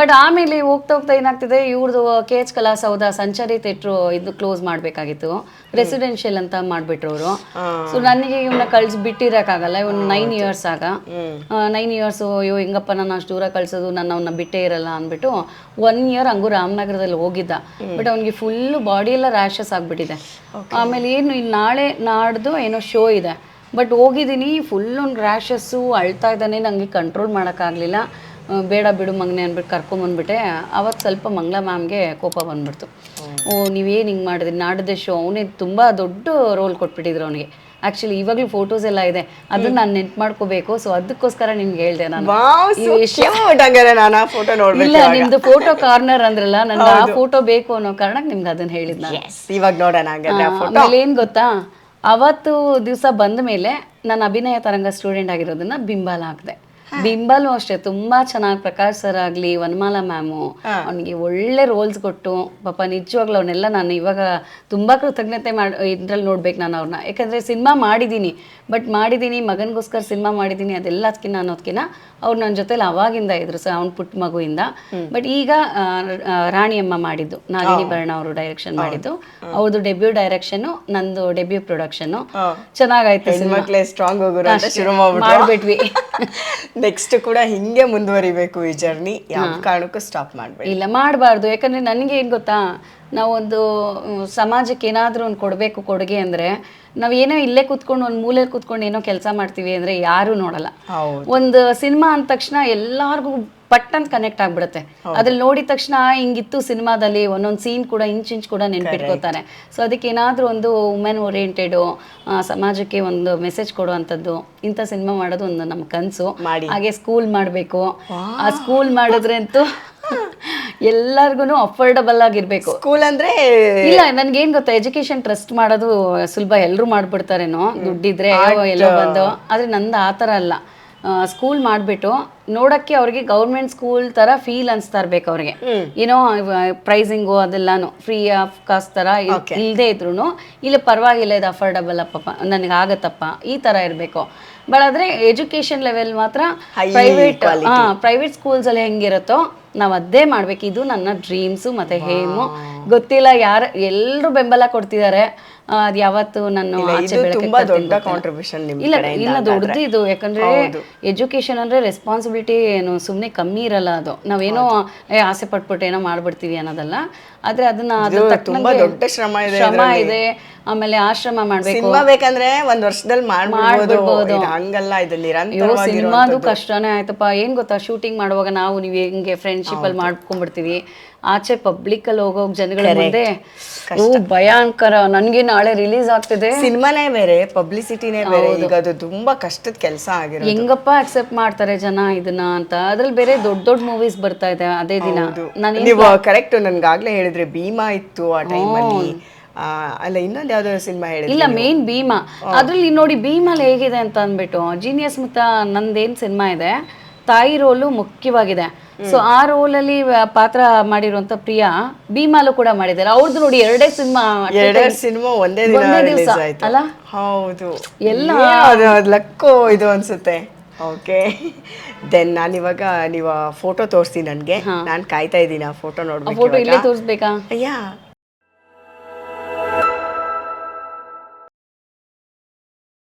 ಬಟ್ ಆಮೇಲೆ ಹೋಗ್ತಾ ಹೋಗ್ತಾ ಏನಾಗ್ತಿದೆ ಇವ್ರದ್ದು ಕೆ ಎಚ್ ಕಲಾಸೌಧ ಸಂಚಾರಿ ಥಿಯೇಟ್ರು ಇದು ಕ್ಲೋಸ್ ಮಾಡಬೇಕಾಗಿತ್ತು. ರೆಸಿಡೆನ್ಷಿಯಲ್ ಅಂತ ಮಾಡಿಬಿಟ್ರು ಅವರು ಸೊ ನನಗೆ ಇವನ್ನ ಕಳ್ಸಿ ಬಿಟ್ಟಿರೋಕ್ಕಾಗಲ್ಲ ಇವನು ನೈನ್ ಇಯರ್ಸ್ ಆಗ. ನೈನ್ ಇಯರ್ಸ್ ಅಯ್ಯೋ ಹೆಂಗಪ್ಪ ನಾನು ಅಷ್ಟು ದೂರ ಕಳ್ಸೋದು ನಾನು ಅವನ್ನ ಬಿಟ್ಟೇ ಇರಲ್ಲ ಅಂದ್ಬಿಟ್ಟು ಒನ್ ಇಯರ್ ಹಂಗೂ ರಾಮನಗರದಲ್ಲಿ ಹೋಗಿದ್ದ. ಬಟ್ ಅವನಿಗೆ ಫುಲ್ ಬಾಡಿ ಎಲ್ಲ ರ್ಯಾಷಸ್ ಆಗ್ಬಿಟ್ಟಿದೆ ಆಮೇಲೆ ಏನು ಇನ್ನು ನಾಳೆ ನಾಡ್ದು ಏನೋ ಶೋ ಇದೆ. ಬಟ್ ಹೋಗಿದ್ದೀನಿ ಫುಲ್ ಒಂದು ರ್ಯಾಷಸ್ಸು ಅಳ್ತಾ ಇದ್ದಾನೆ ನನಗೆ ಕಂಟ್ರೋಲ್ ಮಾಡೋಕ್ಕಾಗಲಿಲ್ಲ. ಬೇಡ ಬಿಡು ಮಗನೆ ಅಂದ್ಬಿಟ್ಟು ಕರ್ಕೊಂಬಂದ್ಬಿಟ್ಟೆ ಅವತ್ತು ಸ್ವಲ್ಪ ಮಂಗಳ ಮ್ಯಾಮ್ಗೆ ಕೋಪ ಬಂದ್ಬಿಡ್ತು. ಓ ನೀವೇನು ಹಿಂಗೆ ಮಾಡಿದ್ರಿ? ನಾಡ್ದೆ ಶೋ ಅವನೇ ತುಂಬ ದೊಡ್ಡ ರೋಲ್ ಕೊಟ್ಬಿಟ್ಟಿದ್ರು ಅವನಿಗೆ. ಆ್ಯಕ್ಚುಲಿ ಇವಾಗಲೂ ಫೋಟೋಸ್ ಎಲ್ಲ ಇದೆ. ಅದನ್ನ ನಾನು ನೆನ್ಪ್ ಮಾಡ್ಕೋಬೇಕು. ಸೊ ಅದಕ್ಕೋಸ್ಕರ ನಿಮ್ಗೆ ಹೇಳ್ದೆ ನಾನು. ವಾವ್ ಈ so ವಿಷಯ- cute ಹಂಗಾರೆ ನಾನು ಆ ಫೋಟೋ ನೋಡ್ಬೇಕು ನಿಮ್ದು ಫೋಟೋ ಕಾರ್ನರ್ ಅಂದ್ರಲ್ಲ ನನ್ಗೆ ಆ ಫೋಟೋ ಬೇಕು ಅನ್ನೋ ಕಾರಣಕ್ಕೆ ನಿಮ್ಗೆ ಅದನ್ನ ಹೇಳಿದ್ ನಾನು. ಇವಾಗ ನೋಡೋಣ ಹಂಗಾದ್ರೆ ಆ ಫೋಟೋ ಆಮೇಲೆ ಏನ್ ಗೊತ್ತಾ? ಅವತ್ತು ದಿವಸ ಬಂದ ಮೇಲೆ ನಾನು ಅಭಿನಯ ತರಂಗ ಸ್ಟೂಡೆಂಟ್ ಆಗಿರೋದನ್ನ ಬಿಂಬಲ ಹಾಕಿದೆ. ಬಿಂಬಾಲು ಅಷ್ಟೇ ತುಂಬಾ ಚೆನ್ನಾಗಿ ಪ್ರಕಾಶ್ ಸರ್ ಆಗ್ಲಿ ವನಮಾಲಾ ಮ್ಯಾಮು ಅವನಿಗೆ ಒಳ್ಳೆ ರೋಲ್ಸ್ ಕೊಟ್ಟು ಪಾಪ ನಿಜವಾಗ್ಲೂ ಅವನ್ನೆಲ್ಲ ನಾನು ಇವಾಗ ತುಂಬಾ ಕೃತಜ್ಞತೆ ಮಾಡ್ ಇದ್ರಲ್ಲಿ ನೋಡ್ಬೇಕು ನಾನು ಅವ್ರನ್ನ ಯಾಕಂದ್ರೆ ಸಿನಿಮಾ ಮಾಡಿದ್ದೀನಿ ಬಟ್ ಮಾಡಿದ್ದೀನಿ ಮಗನಿಗೋಸ್ಕರ ಸಿನಿಮಾ ಮಾಡಿದ್ದೀನಿ ಅದೆಲ್ಲದಕ್ಕಿಂತ ಅನ್ನೋದ್ಕಿನ್ನ ಅವ್ರು ನನ್ನ ಜೊತೆಲಿ ಅವಾಗಿಂದ ಇದ್ರು ಸರ್ ಅವ್ನ ಪುಟ್ಟ ಮಗುವಿಂದ. ಬಟ್ ಈಗ ರಾಣಿಯಮ್ಮ ಮಾಡಿದ್ದು ನಾಗಿನಿ ಭರಣ ಅವರು ಡೈರೆಕ್ಷನ್ ಮಾಡಿದ್ದು. ಅವ್ರದ್ದು ಡೆಬ್ಯೂ ಡೈರೆಕ್ಷನ್ ನಂದು ಡೆಬ್ಯೂ ಪ್ರೊಡಕ್ಷನ್ ಚೆನ್ನಾಗಾಯ್ತು ಮಾಡ್ಬಿಟ್ವಿ. ನೆಕ್ಸ್ಟ್ ಕೂಡ ಹಿಂಗೆ ಮುಂದುವರಿಬೇಕು ಈ ಜರ್ನಿ ಯಾವ ಕಾರಣಕ್ಕೂ ಸ್ಟಾಪ್ ಮಾಡಬೇಡಿ. ಇಲ್ಲ ಮಾಡಬಾರ್ದು. ಯಾಕಂದ್ರೆ ನನಗೆ ಏನು ಗೊತ್ತಾ? ನಾವೊಂದು ಸಮಾಜಕ್ಕೆ ಏನಾದರೂ ಒಂದು ಕೊಡಬೇಕು ಕೊಡುಗೆ ಅಂದರೆ ನಾವು ಏನೋ ಇಲ್ಲೇ ಕೂತ್ಕೊಂಡು ಒಂದು ಮೂಲೆ ಕೂತ್ಕೊಂಡು ಏನೋ ಕೆಲಸ ಮಾಡ್ತೀವಿ ಅಂದರೆ ಯಾರೂ ನೋಡಲ್ಲ. ಒಂದು ಸಿನಿಮಾ ಅಂದ ತಕ್ಷಣ ಎಲ್ಲಾರ್ಗೂ ಪಟ್ ಅಂತ ಕನೆಕ್ಟ್ ಆಗ್ಬಿಡುತ್ತೆ ಅದ್ರಲ್ಲಿ ನೋಡಿದ ತಕ್ಷಣ ಹಿಂಗಿತ್ತು ಸಿನಿಮಾದಲ್ಲಿ ಒಂದೊಂದು ಸೀನ್ ಕೂಡ ಇಂಚ್ ಇಂಚ್ ಕೂಡ ನೆನ್ಪಿಟ್ಕೋತಾರೆ ಸೊ ಅದಕ್ಕೆ ಏನಾದರೂ ಒಂದು ವುಮೆನ್ ಓರಿಯೆಂಟೆಡು ಸಮಾಜಕ್ಕೆ ಒಂದು ಮೆಸೇಜ್ ಕೊಡುವಂಥದ್ದು ಇಂಥ ಸಿನಿಮಾ ಮಾಡೋದು ಒಂದು ನಮ್ಮ ಕನಸು. ಹಾಗೆ ಸ್ಕೂಲ್ ಮಾಡಬೇಕು. ಆ ಸ್ಕೂಲ್ ಮಾಡಿದ್ರೆ ಅಂತೂ ಎಲ್ಲರಿಗೂ ಅಫೋರ್ಡಬಲ್ ಆಗಿರ್ಬೇಕು. ಸ್ಕೂಲ್ ಅಂದ್ರೆ ಇಲ್ಲ ನನ್ಗೇನ್ ಗೊತ್ತಾ ಎಜುಕೇಶನ್ ಟ್ರಸ್ಟ್ ಮಾಡೋದು ಸುಲಭ. ಎಲ್ಲರೂ ಮಾಡ್ಬಿಡ್ತಾರೇನೋ ದುಡ್ಡಿದ್ರೆ ಎಲ್ಲ ಎಲ್ಲೋ ಬಂದು. ಆದ್ರೆ ನಂದು ಆತರ ಅಲ್ಲ. ಸ್ಕೂಲ್ ಮಾಡಿಬಿಟ್ಟು ನೋಡಕ್ಕೆ ಅವ್ರಿಗೆ ಗೌರ್ಮೆಂಟ್ ಸ್ಕೂಲ್ ತರ ಫೀಲ್ ಅನ್ಸ್ತಾ ಇರ್ಬೇಕು ಅವ್ರಿಗೆ. ಏನೋ ಪ್ರೈಸಿಂಗು ಅದೆಲ್ಲಾನು ಫ್ರೀ ಆಫ್ ಕಾಸ್ಟ್ ತರ ಇಲ್ಲದೆ ಇದ್ರು ಇಲ್ಲ ಪರವಾಗಿಲ್ಲ ಇದು ಅಫೋರ್ಡಬಲ್ ಅಪ್ಪ ನನಗೆ ಆಗತ್ತಪ್ಪ. ಈ ತರ ಇರಬೇಕು. ಬಟ್ ಆದರೆ ಎಜುಕೇಷನ್ ಲೆವೆಲ್ ಮಾತ್ರ ಪ್ರೈವೇಟ್ ಪ್ರೈವೇಟ್ ಪ್ರೈವೇಟ್ ಸ್ಕೂಲ್ಸ್ ಅಲ್ಲಿ ಹೆಂಗಿರುತ್ತೋ ನಾವು ಅದೇ ಮಾಡ್ಬೇಕು. ಇದು ನನ್ನ ಡ್ರೀಮ್ಸು ಮತ್ತೆ ಹೇಮು ಗೊತ್ತಿಲ್ಲ ಯಾರ ಎಲ್ಲರೂ ಬೆಂಬಲ ಕೊಡ್ತಿದ್ದಾರೆ ಅದು ಯಾವತ್ತು ನಾನು ಆಚೆ ತುಂಬಾ ದೊಡ್ಡ ಕಾಂಟ್ರಿಬ್ಯೂಷನ್ ಇಲ್ಲ ಇಲ್ಲ. ದೊಡ್ಡದು ಇದು. ಯಾಕಂದ್ರೆ ಎಜುಕೇಶನ್ ಅಂದ್ರೆ ರೆಸ್ಪಾನ್ಸಿಬಿಲಿಟಿ ಏನು? ಸುಮ್ಮನೆ ಕಮ್ಮಿ ಇರಲ್ಲ ಅದು. ನಾವೇನೋ ಆಸೆ ಪಟ್ಬಿಟ್ಟು ಏನೋ ಮಾಡ್ಬಿಡ್ತೀವಿ ಅನ್ನೋದಲ್ಲ. ಆದ್ರೆ ಅದನ್ನ ತುಂಬಾ ದೊಡ್ಡ ಶ್ರಮ ಇದೆ ಶ್ರಮ ಇದೆ. ಆಮೇಲೆ ಆಶ್ರಮ ಮಾಡ್ಬೇಕು. ಸಿನಿಮಾ ಬೇಕಂದ್ರೆ ಒಂದ್ ವರ್ಷದಲ್ಲಿ ಮಾಡ್ಬಿಡ್ಬೋದು. ಹಂಗಲ್ಲ ಇದು ನಿರಂತರವಾಗಿ ಸಿನಿಮಾದು ಕಷ್ಟನೇ ಆಯ್ತಪ್ಪ. ಏನ್ ಗೊತ್ತಾ? ಶೂಟಿಂಗ್ ಮಾಡುವಾಗ ನಾವು ನೀವು ಹೆಂಗೆ ಫ್ರೆಂಡ್ಶಿಪ್ ಅಲ್ಲಿ ಮಾಡ್ಕೊಂಡ್ಬಿಡ್ತೀವಿ. ಆಚೆ ಪಬ್ಲಿಕ್ ಅಲ್ಲಿ ಹೋಗೋ ಜನಗಳ ಮುಂದೆ ಓ ಭಯಂಕರ ನನ್ಗೆ ನಾಳೆ ರಿಲೀಸ್ ಆಗ್ತಿದೆ. ಸಿನಿಮಾನೇ ಬೇರೆ ಪಬ್ಲಿಸಿಟಿನೇ ಬೇರೆ. ಈಗ ಅದು ತುಂಬಾ ಕಷ್ಟದ ಕೆಲಸ ಆಗಿರೋದು. ಹೆಂಗಪ್ಪ ಅಕ್ಸೆಪ್ಟ್ ಮಾಡ್ತಾರೆ ಜನ ಇದನ್ನ ಅಂತ. ಅದ್ರಲ್ಲಿ ಬೇರೆ ದೊಡ್ಡ ದೊಡ್ಡ ಮೂವೀಸ್ ಬರ್ತಾ ಇದೆ ಅದೇ ದಿನ. ನಾನು ನೀವು ಕರೆಕ್ಟ್ ನನ್ಗಾಗ್ಲೇ ಹೇಳಿದ್ರೆ ಭೀಮಾ ಇತ್ತು ಆ ಟೈಮಲ್ಲಿ ಅಲ್ಲ. ಇನ್ನೊಂದು ಯಾವ್ದೋ ಸಿನಿಮಾ ಹೇಳಿ ಇಲ್ಲ ಮೇನ್ ಭೀಮಾ. ಅದ್ರಲ್ಲಿ ನೋಡಿ ಭೀಮಲ್ಲಿ ಹೇಗಿದೆ ಅಂತ ಅಂದ್ಬಿಟ್ಟು ಜೀನಿಯಸ್ ಮುತ್ತ ನಂದೇನ್ ಸಿನಿಮಾ ಇದೆ ತಾಯಿ ರೋಲು ಮುಖ್ಯವಾಗಿದೆ. ಸೊ ಆ ರೋಲ್ ಅಲ್ಲಿ ಪಾತ್ರ ಮಾಡಿರುವಂತ ಪ್ರಿಯಾ ಭೀಮಾಲು ಕೂಡ ಮಾಡಿದ್ದಾರೆ. ಅವ್ರದ್ದು ನೋಡಿ ಎರಡೇ ಸಿನಿಮಾ ಎರಡೆರಡು ಸಿನಿಮಾ ಒಂದೇ ದಿನ ರಿಲೀಸ್ ಆಯ್ತು. ಅಲ್ಲ? ಹೌದು. ಎಲ್ಲ ಲಕ್ಕು ಇದು ಅನ್ಸುತ್ತೆ. ಓಕೆ. ದೆನ್ ನಾನು ಇವಾಗ ನೀವು ಫೋಟೋ ತೋರಿಸಿ ನನಗೆ. ನಾನು ಕಾಯ್ತಾ ಇದ್ದೀನಿ ಆ ಫೋಟೋ ನೋಡ್ಬೇಕು ಫೋಟೋ ಇಲ್ಲೇ ತೋರಿಸ್ಬೇಕಾ? ಯಾ